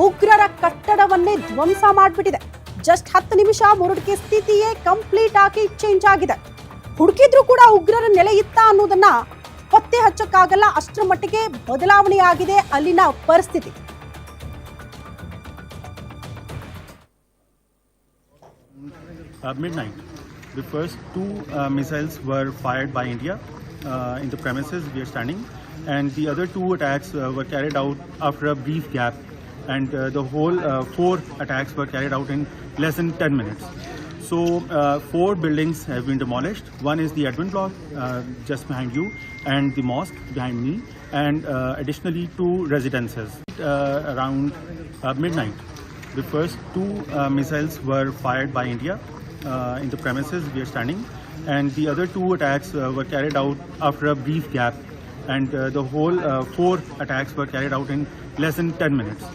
ಉಗ್ರರ ಕಟ್ಟಡವನ್ನೇ ಧ್ವಂಸ ಮಾಡಿಬಿಟ್ಟಿದೆ. ಜಸ್ಟ್ ಹತ್ತು ನಿಮಿಷ ಮುರುಡ್ಕೆ ಸ್ಥಿತಿಯೇ ಕಂಪ್ಲೀಟ್ ಆಗಿ ಚೇಂಜ್ ಆಗಿದೆ. ಹುಡುಕಿದ್ರು ಕೂಡ ಉಗ್ರರ ನೆಲೆ ಇತ್ತ ಅನ್ನೋದನ್ನ ಪತ್ತೆ ಹಚ್ಚಕ್ಕಾಗಲ್ಲ ಅಷ್ಟರ ಮಟ್ಟಿಗೆ ಬದಲಾವಣೆ ಆಗಿದೆ ಅಲ್ಲಿನ ಪರಿಸ್ಥಿತಿ uh. The first two uh, missiles were fired by India uh, in the premises we are standing, and the other two attacks uh, were carried out after a brief gap, and uh, the whole uh, four attacks were carried out in less than 10 minutes. So uh, four buildings have been demolished. One is the admin block uh, just behind you, and the mosque behind me, and uh, additionally two residences. Uh, around uh, midnight, the first two uh, missiles were fired by India in the premises we are standing, and the other two attacks were carried out after a brief gap, and the whole four attacks were carried out in less than 10 minutes.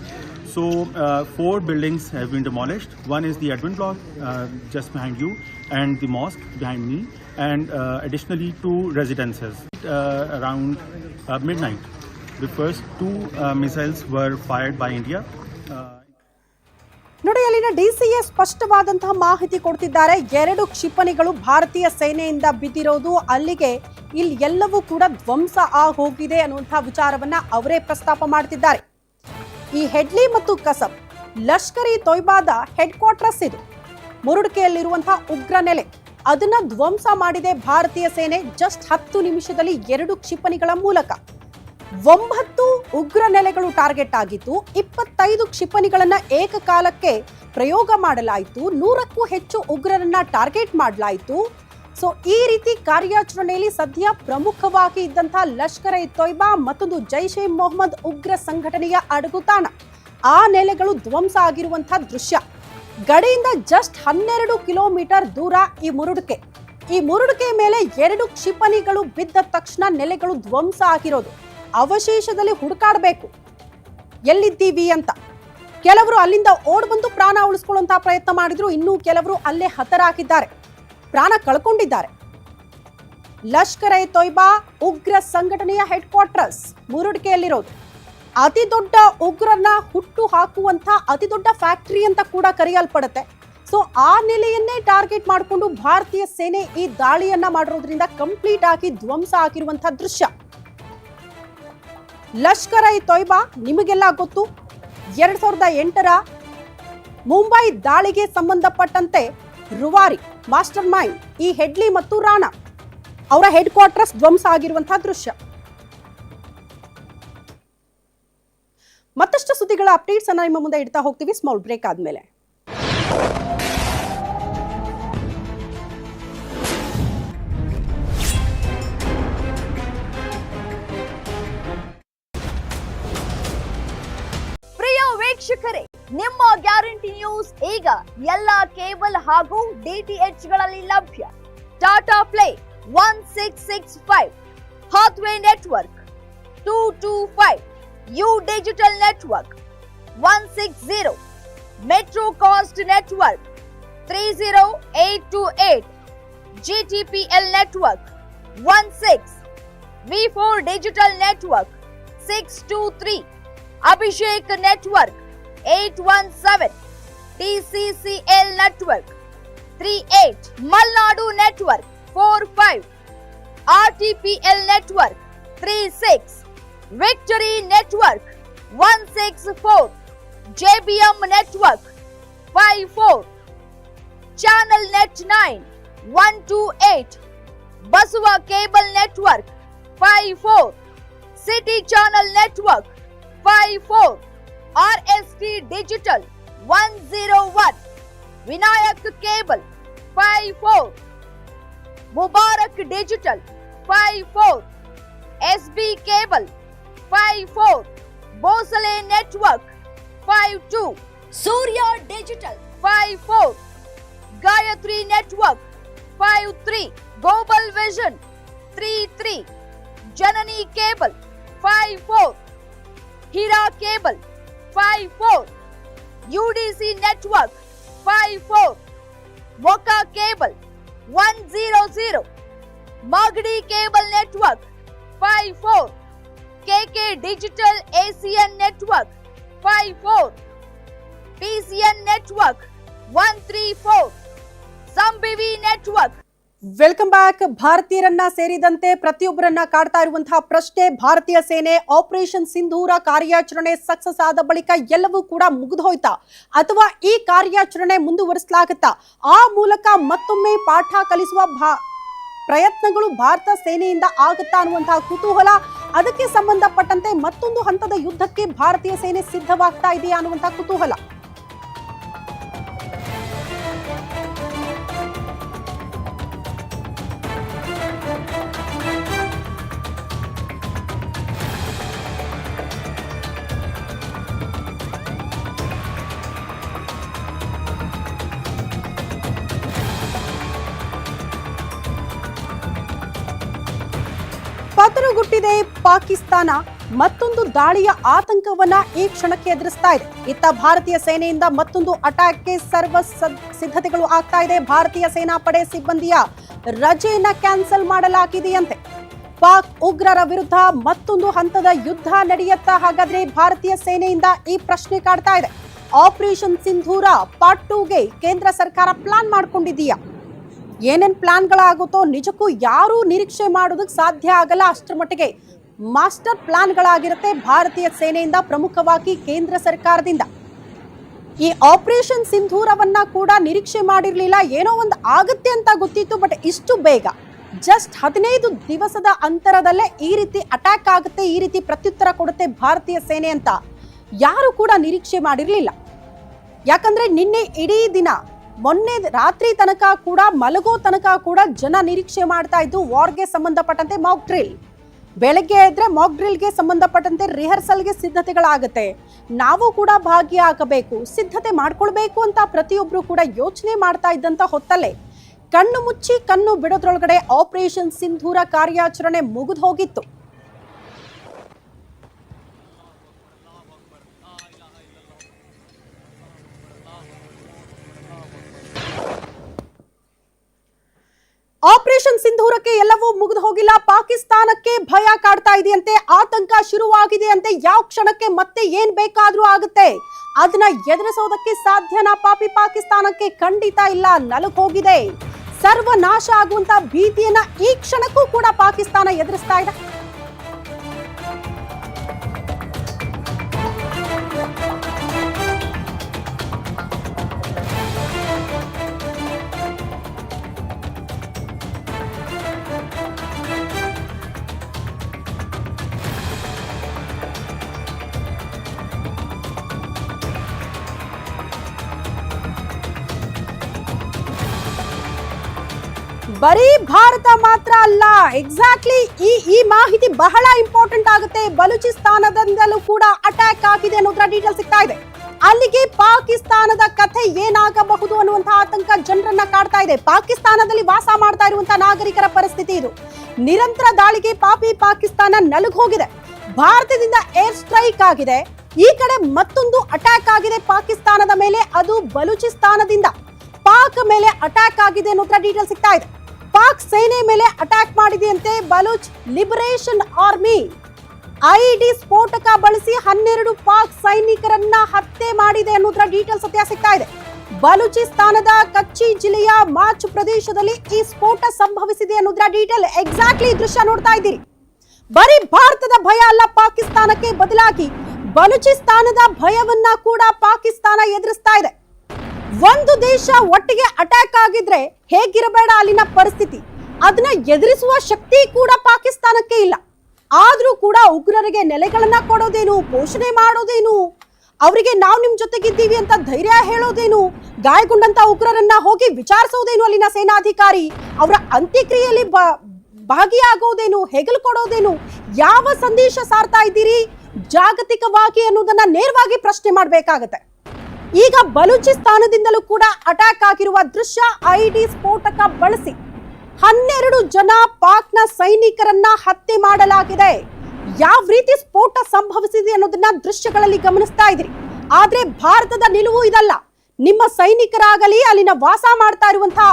So uh, four buildings have been demolished. One is the admin block uh, just behind you, and the mosque behind me, and uh, additionally two residences. Uh, around uh, midnight, the first two uh, missiles were fired by India. Uh, ನೋಡಿ ಅಲ್ಲಿನ DCA ಸ್ಪಷ್ಟವಾದಂತಹ ಮಾಹಿತಿ ಕೊಡ್ತಿದ್ದಾರೆ ಎರಡು ಕ್ಷಿಪಣಿಗಳು ಭಾರತೀಯ ಸೇನೆಯಿಂದ ಬಿದ್ದಿರೋದು ಅಲ್ಲಿಗೆ ಇಲ್ಲಿ ಎಲ್ಲವೂ ಕೂಡ ಧ್ವಂಸ ಆ ಹೋಗಿದೆ ಅನ್ನುವಂತಹ ವಿಚಾರವನ್ನ ಅವರೇ ಪ್ರಸ್ತಾಪ ಮಾಡ್ತಿದ್ದಾರೆ ಈ ಹೆಡ್ಲಿ ಮತ್ತು ಕಸಬ್, ಲಷ್ಕರಿ ತೊಯ್ಬಾದ ಹೆಡ್ ಕ್ವಾರ್ಟರ್ಸ್ ಇದು. ಮುರುಡಿಕೆಯಲ್ಲಿರುವಂತಹ ಉಗ್ರ ನೆಲೆ, ಅದನ್ನ ಧ್ವಂಸ ಮಾಡಿದೆ ಭಾರತೀಯ ಸೇನೆ ಜಸ್ಟ್ ಹತ್ತು ನಿಮಿಷದಲ್ಲಿ ಎರಡು ಕ್ಷಿಪಣಿಗಳ ಮೂಲಕ. ಒಂಬತ್ತು ಉಗ್ರ ನೆಲೆಗಳು ಟಾರ್ಗೆಟ್ ಆಗಿತ್ತು ಇಪ್ಪತ್ತೈದು ಕ್ಷಿಪಣಿಗಳನ್ನ ಏಕಕಾಲಕ್ಕೆ ಪ್ರಯೋಗ ಮಾಡಲಾಯಿತು, ನೂರಕ್ಕೂ ಹೆಚ್ಚು ಉಗ್ರರನ್ನ ಟಾರ್ಗೆಟ್ ಮಾಡಲಾಯಿತು. ಸೊ ಈ ರೀತಿ ಕಾರ್ಯಾಚರಣೆಯಲ್ಲಿ ಸದ್ಯ ಪ್ರಮುಖವಾಗಿ ಇದ್ದಂತಹ ಲಷ್ಕರ್ ಎ ತೊಯ್ಬಾ ಮತ್ತೊಂದು ಜೈಷ್ ಎ ಮೊಹಮ್ಮದ್ ಉಗ್ರ ಸಂಘಟನೆಯ ಅಡಗುತಾಣ ಆ ನೆಲೆಗಳು ಧ್ವಂಸ ಆಗಿರುವಂತಹ ದೃಶ್ಯ. ಗಡಿಯಿಂದ ಜಸ್ಟ್ ಹನ್ನೆರಡು ಕಿಲೋಮೀಟರ್ ದೂರ ಈ ಮುರುಡುಕೆ. ಈ ಮುರುಡುಕೆ ಮೇಲೆ ಎರಡು ಕ್ಷಿಪಣಿಗಳು ಬಿದ್ದ ತಕ್ಷಣ ನೆಲೆಗಳು ಧ್ವಂಸ ಆಗಿರೋದು. ಅವಶೇಷದಲ್ಲಿ ಹುಡುಕಾಡಬೇಕು. ಎಲ್ಲಿದ್ದೀವಿ ಅಂತ. ಕೆಲವರು ಅಲ್ಲಿಂದ ಓಡ್ ಬಂದು ಪ್ರಾಣ ಉಳಿಸ್ಕೊಳ್ಳುವಂತಹ ಪ್ರಯತ್ನ ಮಾಡಿದ್ರು. ಇನ್ನೂ ಕೆಲವರು ಅಲ್ಲೇ ಹತರಾಗಿದ್ದಾರೆ. ಪ್ರಾಣ ಕಳ್ಕೊಂಡಿದ್ದಾರೆ. ಲಷ್ಕರ್ ಎ ತೊಯ್ಬಾ ಉಗ್ರ ಸಂಘಟನೆಯ ಹೆಡ್ ಕ್ವಾರ್ಟರ್ಸ್ ಮುರುಡಿಕೆಯಲ್ಲಿರೋದು. ಅತಿ ದೊಡ್ಡ ಉಗ್ರನ್ನ ಹುಟ್ಟು ಹಾಕುವಂತ ಅತಿ ದೊಡ್ಡ ಫ್ಯಾಕ್ಟರಿ ಅಂತ ಕೂಡ ಕರೆಯಲ್ಪಡುತ್ತೆ. ಸೊ, ಆ ನೆಲೆಯನ್ನೇ ಟಾರ್ಗೆಟ್ ಮಾಡಿಕೊಂಡು ಭಾರತೀಯ ಸೇನೆ ಈ ದಾಳಿಯನ್ನ ಮಾಡಿರೋದ್ರಿಂದ ಕಂಪ್ಲೀಟ್ ಆಗಿ ಧ್ವಂಸ ಆಗಿರುವಂತಹ ದೃಶ್ಯ. ಲಷ್ಕರ್ ಐ ತೊಯ್ಬಾ ನಿಮಗೆಲ್ಲ ಗೊತ್ತು? ಎರಡ್ ಸಾವಿರದ ಎಂಟರ ಮುಂಬೈ ದಾಳಿಗೆ ಸಂಬಂಧಪಟ್ಟಂತೆ ರುವಾರಿ ಮಾಸ್ಟರ್ ಮೈಂಡ್, ಈ ಹೆಡ್ಲಿ ಮತ್ತು ರಾಣಾ. ಅವರ ಹೆಡ್ ಕ್ವಾರ್ಟರ್ಸ್ ಧ್ವಂಸ ಆಗಿರುವಂತಹ ದೃಶ್ಯ. ಮತ್ತಷ್ಟು ಸುದ್ದಿಗಳ ಅಪ್ಡೇಟ್ಸ್ ಅನ್ನ ನಿಮ್ಮ ಮುಂದೆ ಇಡ್ತಾ ಹೋಗ್ತೀವಿ. ಸ್ಮಾಲ್ ಬ್ರೇಕ್ ಆದ್ಮೇಲೆ. ನಿಮ್ಮ ಗ್ಯಾರಂಟಿ ನ್ಯೂಸ್ ಈಗ ಎಲ್ಲ ಕೇಬಲ್ ಹಾಗೂ ಡಿಟಿಎಚ್ ಗಳಲ್ಲಿ ಲಭ್ಯ Tata play one six six five Hathway network two two five U digital network one six zero Metro Cast network three zero eight two eight GTPL network one six V four digital network six two three Abhishek network 817 TCCL Network 38 Malnadu Network 45 RTPL Network 36 Victory Network 164 JBM Network 54 Channel Net 9 128 Baswa Cable Network 54 City Channel Network 54 RST digital 101 Vinayak cable 54 Mubarak digital 54 SB cable 54 Bhosle network 52 Surya digital 54 Gayatri network 53 global vision 33 Janani cable 54 Heera cable five four, UDC network five four, Mocha cable one zero zero, Magdi cable network five four, KK digital ACN network five four, PCN network one three four, Zambivi network welcome back ಭಾರತೀಯರನ್ನ ಸೇರಿದಂತೆ ಪ್ರತಿಯೊಬ್ಬರನ್ನ ಕಾಡ್ತಾ ಇರುವಂತಹ ಪ್ರಶ್ನೆ, ಭಾರತೀಯ ಸೇನೆ operation ಸಿಂಧೂರ ಕಾರ್ಯಾಚರಣೆ success ಆದ ಬಳಿಕ ಎಲ್ಲವೂ ಕೂಡ ಮುಗಿದೋಯ್ತಾ ಅಥವಾ ಈ ಕಾರ್ಯಾಚರಣೆ ಮುಂದುವರಿಸಲಾಗುತ್ತಾ? ಆ ಮೂಲಕ ಮತ್ತೊಮ್ಮೆ ಪಾಠ ಕಲಿಸುವ ಭಾ, ಪ್ರಯತ್ನಗಳು ಭಾರತ ಸೇನೆಯಿಂದ ಆಗುತ್ತಾ ಅನ್ನುವಂತಹ ಕುತೂಹಲ. ಅದಕ್ಕೆ ಸಂಬಂಧಪಟ್ಟಂತೆ ಮತ್ತೊಂದು ಹಂತದ ಯುದ್ಧಕ್ಕೆ ಭಾರತೀಯ ಸೇನೆ ಸಿದ್ಧವಾಗ್ತಾ ಇದೆಯಾ ಅನ್ನುವಂತಹ ಕುತೂಹಲ. ಪತನಗುಟ್ಟಿದೆ ಪಾಕಿಸ್ತಾನ. ಮತ್ತೊಂದು ದಾಳಿಯ ಆತಂಕವನ್ನ ಈ ಕ್ಷಣಕ್ಕೆ ಎದುರಿಸ್ತಾ ಇದೆ. ಇತ್ತ ಭಾರತೀಯ ಸೇನೆಯಿಂದ ಮತ್ತೊಂದು ಅಟ್ಯಾಕ್ಗೆ ಸರ್ವ ಸಿದ್ಧತೆಗಳು ಆಗ್ತಾ ಇದೆ. ಭಾರತೀಯ ಸೇನಾಪಡೆ ಸಿಬ್ಬಂದಿಯ ರಜೆಯನ್ನ ಕ್ಯಾನ್ಸಲ್ ಮಾಡಲಾಗಿದೆಯಂತೆ. ಪಾಕ್ ಉಗ್ರರ ವಿರುದ್ಧ ಮತ್ತೊಂದು ಹಂತದ ಯುದ್ಧ ನಡೆಯುತ್ತಾ ಹಾಗಾದ್ರೆ ಭಾರತೀಯ ಸೇನೆಯಿಂದ ಈ ಪ್ರಶ್ನೆ ಕಾಡ್ತಾ ಇದೆ. ಆಪರೇಷನ್ ಸಿಂಧೂರ ಪಾರ್ಟ್ ಟೂಗೆ ಕೇಂದ್ರ ಸರ್ಕಾರ ಪ್ಲಾನ್ ಮಾಡ್ಕೊಂಡಿದೀಯಾ ಏನೇನ್ ಪ್ಲಾನ್ಗಳಾಗುತ್ತೋ, ನಿಜಕ್ಕೂ ಯಾರೂ ನಿರೀಕ್ಷೆ ಮಾಡೋದಕ್ಕೆ ಸಾಧ್ಯ ಆಗಲ್ಲ. ಅಷ್ಟರ ಮಟ್ಟಿಗೆ ಮಾಸ್ಟರ್ ಪ್ಲಾನ್ಗಳಾಗಿರುತ್ತೆ ಭಾರತೀಯ ಸೇನೆಯಿಂದ ಪ್ರಮುಖವಾಗಿ ಕೇಂದ್ರ ಸರ್ಕಾರದಿಂದ. ಈ ಆಪರೇಷನ್ ಸಿಂಧೂರವನ್ನ ಕೂಡ ನಿರೀಕ್ಷೆ ಮಾಡಿರಲಿಲ್ಲ. ಏನೋ ಒಂದು ಆಗುತ್ತೆ ಅಂತ ಗೊತ್ತಿತ್ತು, ಬಟ್ ಇಷ್ಟು ಬೇಗ, ಜಸ್ಟ್ ಹದಿನೈದು ದಿವಸದ ಅಂತರದಲ್ಲೇ ಈ ರೀತಿ ಅಟ್ಯಾಕ್ ಆಗುತ್ತೆ, ಈ ರೀತಿ ಪ್ರತ್ಯುತ್ತರ ಕೊಡುತ್ತೆ ಭಾರತೀಯ ಸೇನೆ ಅಂತ ಯಾರು ಕೂಡ ನಿರೀಕ್ಷೆ ಮಾಡಿರಲಿಲ್ಲ. ಯಾಕಂದ್ರೆ ನಿನ್ನೆ ಇಡೀ ದಿನ, ಮೊನ್ನೆ ರಾತ್ರಿ ತನಕ ಕೂಡ, ಮಲಗೋ ತನಕ ಕೂಡ ಜನ ನಿರೀಕ್ಷೆ ಮಾಡ್ತಾ ಇದ್ದು ವಾರ್ಗೆ ಸಂಬಂಧಪಟ್ಟಂತೆ ಮಾಕ್ ಡ್ರಿಲ್ ಬೆಳಗ್ಗೆ ಇದ್ರೆ ಮಾಕ್ ಡ್ರಿಲ್ಗೆ ಸಂಬಂಧಪಟ್ಟಂತೆ ರಿಹರ್ಸಲ್ಗೆ ಸಿದ್ಧತೆಗಳಾಗುತ್ತೆ. ನಾವು ಕೂಡ ಭಾಗಿಯಾಗಬೇಕು, ಸಿದ್ಧತೆ ಮಾಡ್ಕೊಳ್ಬೇಕು ಅಂತ ಪ್ರತಿಯೊಬ್ರು ಕೂಡ ಯೋಚನೆ ಮಾಡ್ತಾ ಇದ್ದಂತ ಹೊತ್ತಲ್ಲೇ ಕಣ್ಣು ಮುಚ್ಚಿ ಕಣ್ಣು ಬಿಡೋದ್ರೊಳಗಡೆ ಆಪರೇಷನ್ ಸಿಂಧೂರ ಕಾರ್ಯಾಚರಣೆ ಮುಗಿದು ಹೋಗಿತ್ತು. ಆಪರೇಷನ್ ಸಿಂಧೂರಕ್ಕೆ ಎಲ್ಲವೂ ಮುಗಿದು ಹೋಗಿಲ್ಲ. ಪಾಕಿಸ್ತಾನಕ್ಕೆ ಭಯ ಕಾಡ್ತಾ ಇದೆಯಂತೆ, ಆತಂಕ ಶುರುವಾಗಿದೆ ಅಂತೆ. ಯಾವ ಕ್ಷಣಕ್ಕೆ ಮತ್ತೆ ಏನ್ ಬೇಕಾದ್ರೂ ಆಗುತ್ತೆ. ಅದನ್ನ ಎದುರಿಸೋದಕ್ಕೆ ಸಾಧ್ಯನಾ ಪಾಪಿ? ಪಾಕಿಸ್ತಾನಕ್ಕೆ ಖಂಡಿತ ಇಲ್ಲ ನಲುಕ್ ಹೋಗಿದೆ. ಸರ್ವನಾಶ ಆಗುವಂತ ಭೀತಿಯನ್ನ ಈ ಕ್ಷಣಕ್ಕೂ ಕೂಡ ಪಾಕಿಸ್ತಾನ ಎದುರಿಸ್ತಾ ಇದೆ. ಬರೀ ಭಾರತ ಮಾತ್ರ ಅಲ್ಲ ಎಕ್ಸಾಕ್ಟ್ಲಿ ಈ ಈ ಮಾಹಿತಿ ಬಹಳ ಇಂಪಾರ್ಟೆಂಟ್ ಆಗುತ್ತೆ. ಬಲೂಚಿಸ್ತಾನದಿಂದಲೂ ಕೂಡ ಅಟ್ಯಾಕ್ ಆಗಿದೆ ಅನ್ನೋದ್ರ ಡೀಟೇಲ್ ಸಿಗ್ತಾ ಇದೆ. ಅಲ್ಲಿಗೆ ಪಾಕಿಸ್ತಾನದ ಕಥೆ ಏನಾಗಬಹುದು ಅನ್ನುವಂತಹ ಆತಂಕ ಜನರನ್ನ ಕಾಡ್ತಾ ಇದೆ. ಪಾಕಿಸ್ತಾನದಲ್ಲಿ ವಾಸ ಮಾಡ್ತಾ ಇರುವಂತಹ ನಾಗರಿಕರ ಪರಿಸ್ಥಿತಿ ಇದು. ನಿರಂತರ ದಾಳಿಗೆ ಪಾಪಿ ಪಾಕಿಸ್ತಾನ ನಲುಗ್ ಹೋಗಿದೆ ಭಾರತದಿಂದ ಏರ್ ಸ್ಟ್ರೈಕ್ ಆಗಿದೆ. ಈ ಕಡೆ ಮತ್ತೊಂದು ಅಟ್ಯಾಕ್ ಆಗಿದೆ ಪಾಕಿಸ್ತಾನದ ಮೇಲೆ. ಅದು ಬಲೂಚಿಸ್ತಾನದಿಂದ ಪಾಕ್ ಮೇಲೆ ಅಟ್ಯಾಕ್ ಆಗಿದೆ ಅನ್ನೋದ್ರ ಡೀಟೇಲ್ ಸಿಗ್ತಾ ಇದೆ. ಪಾಕ್ ಸೇನೆ ಮೇಲೆ ಅಟ್ಯಾಕ್ ಮಾಡಿದೆಯಂತೆ ಬಲೂಚ್ ಲಿಬರೇಷನ್ ಆರ್ಮಿ. ಐಡಿ ಸ್ಫೋಟಕ ಬಳಸಿ ಹನ್ನೆರಡು ಪಾಕ್ ಸೈನಿಕರನ್ನ ಹತ್ಯೆ ಮಾಡಿದೆ ಅನ್ನೋದ್ರ ಡೀಟೇಲ್ ಸತ್ಯ ಸಿಗ್ತಾ ಇದೆ. ಬಲೂಚಿಸ್ತಾನದ ಕಚ್ಚಿ ಜಿಲ್ಲೆಯ ಮಾಚ್ ಪ್ರದೇಶದಲ್ಲಿ ಈ ಸ್ಫೋಟ ಸಂಭವಿಸಿದೆ ಅನ್ನೋದ್ರ ಡೀಟೇಲ್ ಎಕ್ಸಾಕ್ಟ್ಲಿ ದೃಶ್ಯ ನೋಡ್ತಾ ಇದ್ದೀರಿ. ಬರೀ ಭಾರತದ ಭಯ ಅಲ್ಲ, ಪಾಕಿಸ್ತಾನಕ್ಕೆ ಬದಲಾಗಿ ಬಲೂಚಿಸ್ತಾನದ ಭಯವನ್ನ ಕೂಡ ಪಾಕಿಸ್ತಾನ ಎದುರಿಸ್ತಾ ಇದೆ. ಒಂದು ದೇಶ ಒಟ್ಟಿಗೆ ಅಟ್ಯಾಕ್ ಆಗಿದ್ರೆ ಹೇಗಿರಬೇಡ ಅಲ್ಲಿನ ಪರಿಸ್ಥಿತಿ? ಅದನ್ನ ಎದುರಿಸುವ ಶಕ್ತಿ ಕೂಡ ಪಾಕಿಸ್ತಾನಕ್ಕೆ ಇಲ್ಲ. ಆದ್ರೂ ಕೂಡ ಉಗ್ರರಿಗೆ ನೆಲೆಗಳನ್ನ ಕೊಡೋದೇನು, ಪೋಷಣೆ ಮಾಡೋದೇನು? ಅವರಿಗೆ ನಾವು ನಿಮ್ ಜೊತೆಗಿದ್ದೀವಿ ಅಂತ ಧೈರ್ಯ ಹೇಳೋದೇನು? ಗಾಯಗೊಂಡಂತ ಉಗ್ರರನ್ನ ಹೋಗಿ ವಿಚಾರಿಸೋದೇನು ಅಲ್ಲಿನ ಸೇನಾಧಿಕಾರಿ? ಅವರ ಅಂತ್ಯಕ್ರಿಯೆಯಲ್ಲಿ ಭಾಗಿಯಾಗೋದೇನು, ಹೆಗಲು ಕೊಡೋದೇನು? ಯಾವ ಸಂದೇಶ ಸಾರ್ತಾ ಇದ್ದೀರಿ? ಜಾಗತಿಕವಾಗಿ ಅನ್ನೋದನ್ನ ನೇರವಾಗಿ ಪ್ರಶ್ನೆ ಮಾಡ್ಬೇಕಾಗತ್ತೆ. ಈಗ ಬಲೂಚಿಸ್ತಾನದಿಂದಲೂ ಕೂಡ ಅಟ್ಯಾಕ್ ಆಗಿರುವ ದೃಶ್ಯ ಐಡಿ ಸ್ಫೋಟಕ ಬಳಸಿ ಹನ್ನೆರಡು ಜನ ಪಾಕ್ನ ಸೈನಿಕರನ್ನ ಹತ್ಯೆ ಮಾಡಲಾಗಿದೆ. ಯಾವ ರೀತಿ ಸ್ಫೋಟ ಸಂಭವಿಸಿದೆ ಅನ್ನೋದನ್ನ ದೃಶ್ಯಗಳಲ್ಲಿ ಗಮನಿಸ್ತಾ ಇದ್ರಿ. ಆದ್ರೆ ಭಾರತದ ನಿಲುವು ಇದಲ್ಲ. ನಿಮ್ಮ ಸೈನಿಕರಾಗಲಿ, ಅಲ್ಲಿನ ವಾಸ ಮಾಡ್ತಾ ಇರುವಂತಹ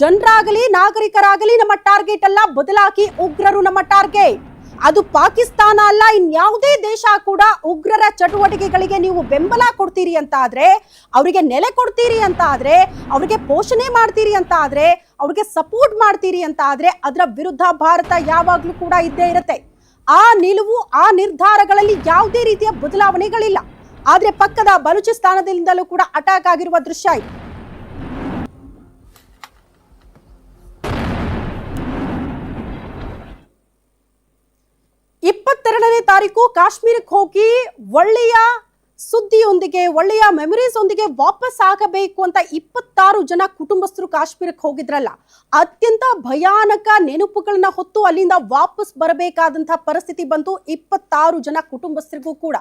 ಜನರಾಗಲಿ, ನಾಗರಿಕರಾಗಲಿ ನಮ್ಮ ಟಾರ್ಗೆಟ್ ಅಲ್ಲ. ಬದಲಾಗಿ ಉಗ್ರರು ನಮ್ಮ ಟಾರ್ಗೆಟ್ ಅದು ಪಾಕಿಸ್ತಾನ ಅಲ್ಲ ಇನ್ಯಾವುದೇ ದೇಶ ಕೂಡ ಉಗ್ರರ ಚಟುವಟಿಕೆಗಳಿಗೆ ನೀವು ಬೆಂಬಲ ಕೊಡ್ತೀರಿ ಅಂತ ಆದ್ರೆ, ಅವರಿಗೆ ನೆಲೆ ಕೊಡ್ತೀರಿ ಅಂತ ಆದ್ರೆ, ಅವರಿಗೆ ಪೋಷಣೆ ಮಾಡ್ತೀರಿ ಅಂತ ಆದ್ರೆ, ಅವ್ರಿಗೆ ಸಪೋರ್ಟ್ ಮಾಡ್ತೀರಿ ಅಂತ ಆದ್ರೆ ಅದರ ವಿರುದ್ಧ ಭಾರತ ಯಾವಾಗಲೂ ಕೂಡ ಇದ್ದೇ ಇರುತ್ತೆ. ಆ ನಿಲುವು, ಆ ನಿರ್ಧಾರಗಳಲ್ಲಿ ಯಾವುದೇ ರೀತಿಯ ಬದಲಾವಣೆಗಳಿಲ್ಲ. ಆದರೆ ಪಕ್ಕದ ಬಲೂಚಿಸ್ತಾನದಿಂದಲೂ ಕೂಡ ಅಟ್ಯಾಕ್ ಆಗಿರುವ ದೃಶ್ಯ ಇದು. ತಾರೀಕು ಕಾಶ್ಮೀರಕ್ಕೆ ಹೋಗಿ ಒಳ್ಳೆಯ ಸುದ್ದಿಯೊಂದಿಗೆ, ಒಳ್ಳೆಯ ಮೆಮರೀಸ್ ಒಂದಿಗೆ ವಾಪಸ್ ಆಗಬೇಕು ಅಂತ ಇಪ್ಪತ್ತಾರು ಜನ ಕುಟುಂಬಸ್ಥರು ಕಾಶ್ಮೀರಕ್ಕೆ ಹೋಗಿದ್ರಲ್ಲ, ಅತ್ಯಂತ ಭಯಾನಕ ನೆನಪುಗಳನ್ನ ಹೊತ್ತು ಅಲ್ಲಿಂದ ವಾಪಸ್ ಬರಬೇಕಾದಂತಹ ಪರಿಸ್ಥಿತಿ ಬಂತು ಇಪ್ಪತ್ತಾರು ಜನ ಕುಟುಂಬಸ್ಥರಿಗೂ ಕೂಡ.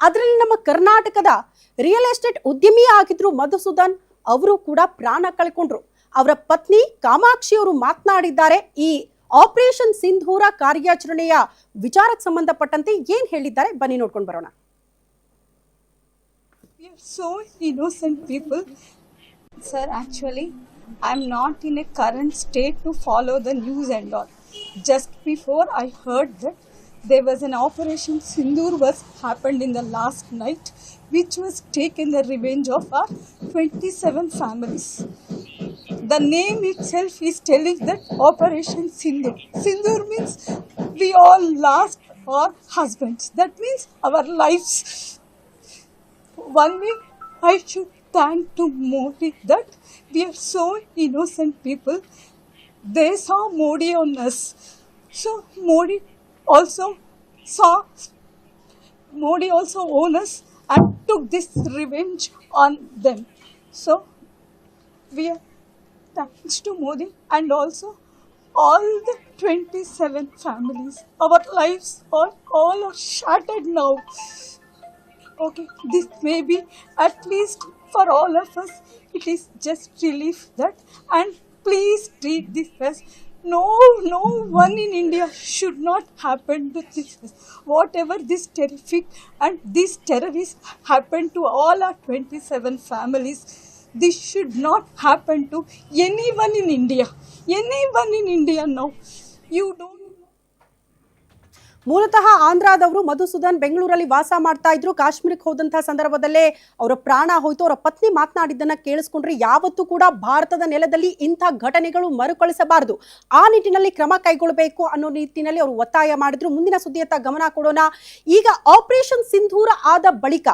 ಅದರಲ್ಲಿ ನಮ್ಮ ಕರ್ನಾಟಕದ ರಿಯಲ್ ಎಸ್ಟೇಟ್ ಉದ್ಯಮಿ ಆಗಿದ್ರು ಮಧುಸೂದನ್ ಅವರು ಕೂಡ ಪ್ರಾಣ ಕಳ್ಕೊಂಡ್ರು. ಅವರ ಪತ್ನಿ ಕಾಮಾಕ್ಷಿ ಅವರು ಮಾತನಾಡಿದ್ದಾರೆ ಈ ಆಪರೇಷನ್ ಸಿಂಧೂರ ಕಾರ್ಯಾಚರಣೆಯ ವಿಚಾರಕ್ಕೆ ಸಂಬಂಧಪಟ್ಟಂತೆ ಏನ್ ಹೇಳಿದ್ದಾರೆ ಬನ್ನಿ ನೋಡ್ಕೊಂಡು ಬರೋಣ We are so innocent people. Sir, actually, I'm not in a current state to follow the news and all. Just before I heard that there was an operation Sindoor was happened in the last night, which was taken the revenge of our 27 families. The name itself is telling that Operation Sindoor. Sindoor means we all lost our husbands. That means our lives one way I should thank to Modi that we are so innocent people. They saw Modi on us. So Modi also saw Modi also owned us and took this revenge on them. So we are thanks to Modi and also all the 27 families. Our lives are all are shattered now. Okay, this may be at least for all of us, it is just relief that, and please treat this as no, no one in India should not happen to this. Whatever this terrific and this terrorist happened to all our 27 families, this should not happen to anyone in India. Anyone in India now. You don't. ಮೂಲತಃ ಆಂಧ್ರದವರು ಮಧುಸೂದನ್ ಬೆಂಗಳೂರಲ್ಲಿ ವಾಸ ಮಾಡ್ತಾ ಇದ್ರು. ಕಾಶ್ಮೀರಕ್ಕೆ ಹೋದಂತಹ ಸಂದರ್ಭದಲ್ಲೇ ಅವರ ಪ್ರಾಣ ಹೋಯ್ತು. ಅವರ ಪತ್ನಿ ಮಾತನಾಡಿದ್ದನ್ನ ಕೇಳಿಸ್ಕೊಂಡ್ರೆ ಯಾವತ್ತೂ ಕೂಡ ಭಾರತದ ನೆಲದಲ್ಲಿ ಇಂಥ ಘಟನೆಗಳು ಮರುಕಳಿಸಬಾರದು. ಆ ನಿಟ್ಟಿನಲ್ಲಿ ಕ್ರಮ ಕೈಗೊಳ್ಳಬೇಕು ಅನ್ನೋ ನಿಟ್ಟಿನಲ್ಲಿ ಅವರು ಒತ್ತಾಯ ಮಾಡಿದ್ರು. ಮುಂದಿನ ಸುದ್ದಿಯತ್ತ ಗಮನ ಕೊಡೋಣ. ಈಗ ಆಪರೇಷನ್ ಸಿಂಧೂರ ಆದ ಬಳಿಕ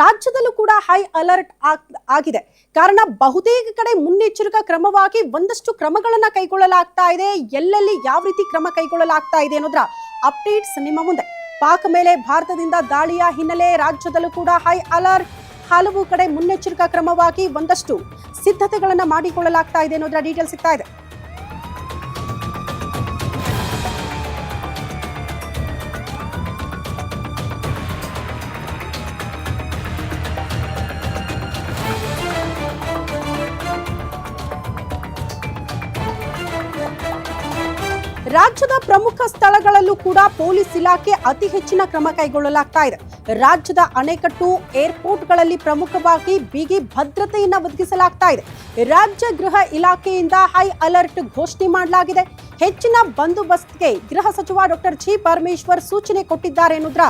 ರಾಜ್ಯದಲ್ಲೂ ಕೂಡ ಹೈ ಅಲರ್ಟ್ ಆಗಿದೆ. ಕಾರಣ ಬಹುತೇಕ ಕಡೆ ಮುನ್ನೆಚ್ಚರಿಕಾ ಕ್ರಮವಾಗಿ ಒಂದಷ್ಟು ಕ್ರಮಗಳನ್ನ ಕೈಗೊಳ್ಳಲಾಗ್ತಾ ಇದೆ. ಎಲ್ಲೆಲ್ಲಿ ಯಾವ ರೀತಿ ಕ್ರಮ ಕೈಗೊಳ್ಳಲಾಗ್ತಾ ಇದೆ ಅನ್ನೋದ್ರ ಅಪ್ಡೇಟ್ಸ್ ನಿಮ್ಮ ಮುಂದೆ. ಪಾಕ್ ಮೇಲೆ ಭಾರತದಿಂದ ದಾಳಿಯ ಹಿನ್ನೆಲೆ ರಾಜ್ಯದಲ್ಲೂ ಕೂಡ ಹೈ ಅಲರ್ಟ್. ಹಲವು ಕಡೆ ಮುನ್ನೆಚ್ಚರಿಕಾ ಕ್ರಮವಾಗಿ ಒಂದಷ್ಟು ಸಿದ್ಧತೆಗಳನ್ನು ಮಾಡಿಕೊಳ್ಳಲಾಗ್ತಾ ಇದೆ ಅನ್ನೋದರ ಡೀಟೇಲ್ ಸಿಗ್ತಾ ಇದೆ. ಸ್ಥಳಗಳಲ್ಲೂ ಕೂಡ ಪೊಲೀಸ್ ಇಲಾಖೆ ಅತಿ ಹೆಚ್ಚಿನ ಕ್ರಮ ಕೈಗೊಳ್ಳಲಾಗ್ತಾ ಇದೆ. ರಾಜ್ಯದ ಅಣೆಕಟ್ಟು ಏರ್ಪೋರ್ಟ್ಗಳಲ್ಲಿ ಪ್ರಮುಖವಾಗಿ ಬಿಗಿ ಭದ್ರತೆಯನ್ನ ಒದಗಿಸಲಾಗ್ತಾ ಇದೆ. ರಾಜ್ಯ ಗೃಹ ಇಲಾಖೆಯಿಂದ ಹೈ ಅಲರ್ಟ್ ಘೋಷಣೆ ಮಾಡಲಾಗಿದೆ. ಹೆಚ್ಚಿನ ಬಂದೋಬಸ್ತ್ಗೆ ಗೃಹ ಸಚಿವ ಡಾಕ್ಟರ್ ಜಿ ಪರಮೇಶ್ವರ್ ಸೂಚನೆ ಕೊಟ್ಟಿದ್ದಾರೆ ಅನ್ನೋದ್ರ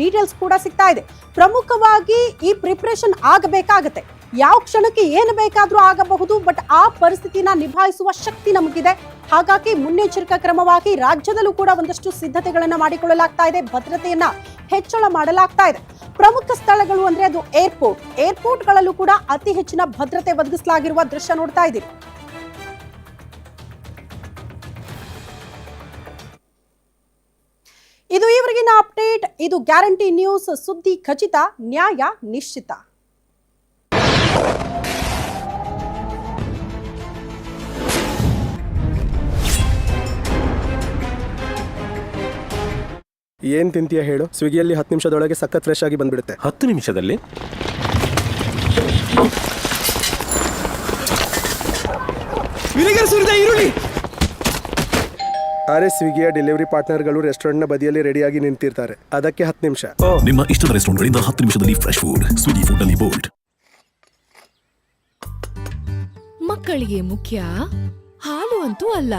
ಡೀಟೇಲ್ಸ್ ಕೂಡ ಸಿಗ್ತಾ ಇದೆ. ಪ್ರಮುಖವಾಗಿ ಈ ಪ್ರಿಪರೇಷನ್ ಆಗಬೇಕಾಗತ್ತೆ. ಯಾವ ಕ್ಷಣಕ್ಕೆ ಏನು ಬೇಕಾದರೂ ಆಗಬಹುದು, ಬಟ್ ಆ ಪರಿಸ್ಥಿತಿನ ನಿಭಾಯಿಸುವ ಶಕ್ತಿ ನಮಗಿದೆ. ಹಾಗಾಗಿ ಮುನ್ನೆಚ್ಚರಿಕಾ ಕ್ರಮವಾಗಿ ರಾಜ್ಯದಲ್ಲೂ ಕೂಡ ಒಂದಷ್ಟು ಸಿದ್ಧತೆಗಳನ್ನು ಮಾಡಿಕೊಳ್ಳಲಾಗ್ತಾ ಇದೆ. ಭದ್ರತೆಯನ್ನ ಹೆಚ್ಚಳ ಮಾಡಲಾಗ್ತಾ ಇದೆ. ಪ್ರಮುಖ ಸ್ಥಳಗಳು ಅಂದ್ರೆ ಅದು ಏರ್ಪೋರ್ಟ್ ಏರ್ಪೋರ್ಟ್ಗಳಲ್ಲೂ ಕೂಡ ಅತಿ ಹೆಚ್ಚಿನ ಭದ್ರತೆ ಒದಗಿಸಲಾಗಿರುವ ದೃಶ್ಯ ನೋಡ್ತಾ ಇದ್ದೀರಿ. ಇದು ಇವರಿಗಿನ ಅಪ್ಡೇಟ್. ಇದು ಗ್ಯಾರಂಟಿ ನ್ಯೂಸ್. ಸುದ್ದಿ ಖಚಿತ, ನ್ಯಾಯ ನಿಶ್ಚಿತ. ಏನ್ ತಿಂತೀಯ ಹೇಳು? ಸ್ವಿಗ್ಗಿಯಲ್ಲಿ ಹತ್ತು ನಿಮಿಷದೊಳಗೆ ಸಖತ್ ಫ್ರೆಶ್ ಆಗಿ ಬಂದ್ಬಿಡುತ್ತೆ. ಹತ್ತು ನಿಮಿಷದಲ್ಲಿ? ವಿನೆಗರ್ ಸುರಿದ ಈರುಳ್ಳಿ! ಅರೆ ಸ್ವಿಗ್ಗಿಯ ಡೆಲಿವರಿ ಪಾರ್ಟ್ನರ್ಗಳು ರೆಸ್ಟೋರೆಂಟ್ನ ಬದಿಯಲ್ಲಿ ರೆಡಿಯಾಗಿ ನಿಂತಿರ್ತಾರೆ. ಅದಕ್ಕೆ ಹತ್ತು ನಿಮಿಷ. ನಿಮ್ಮ ಇಷ್ಟದ ರೆಸ್ಟೋರೆಂಟ್ಗಳಿಂದ ಹತ್ತು ನಿಮಿಷದಲ್ಲಿ ಫ್ರೆಶ್ ಫುಡ್ ಸ್ವಿಗ್ಗಿ ಫುಡ್ ಅಲ್ಲಿ ಬೋಲ್ಡ್ ಮಕ್ಕಳಿಗೆ ಮುಖ್ಯ ಹಾಲು ಅಂತೂ ಅಲ್ಲ.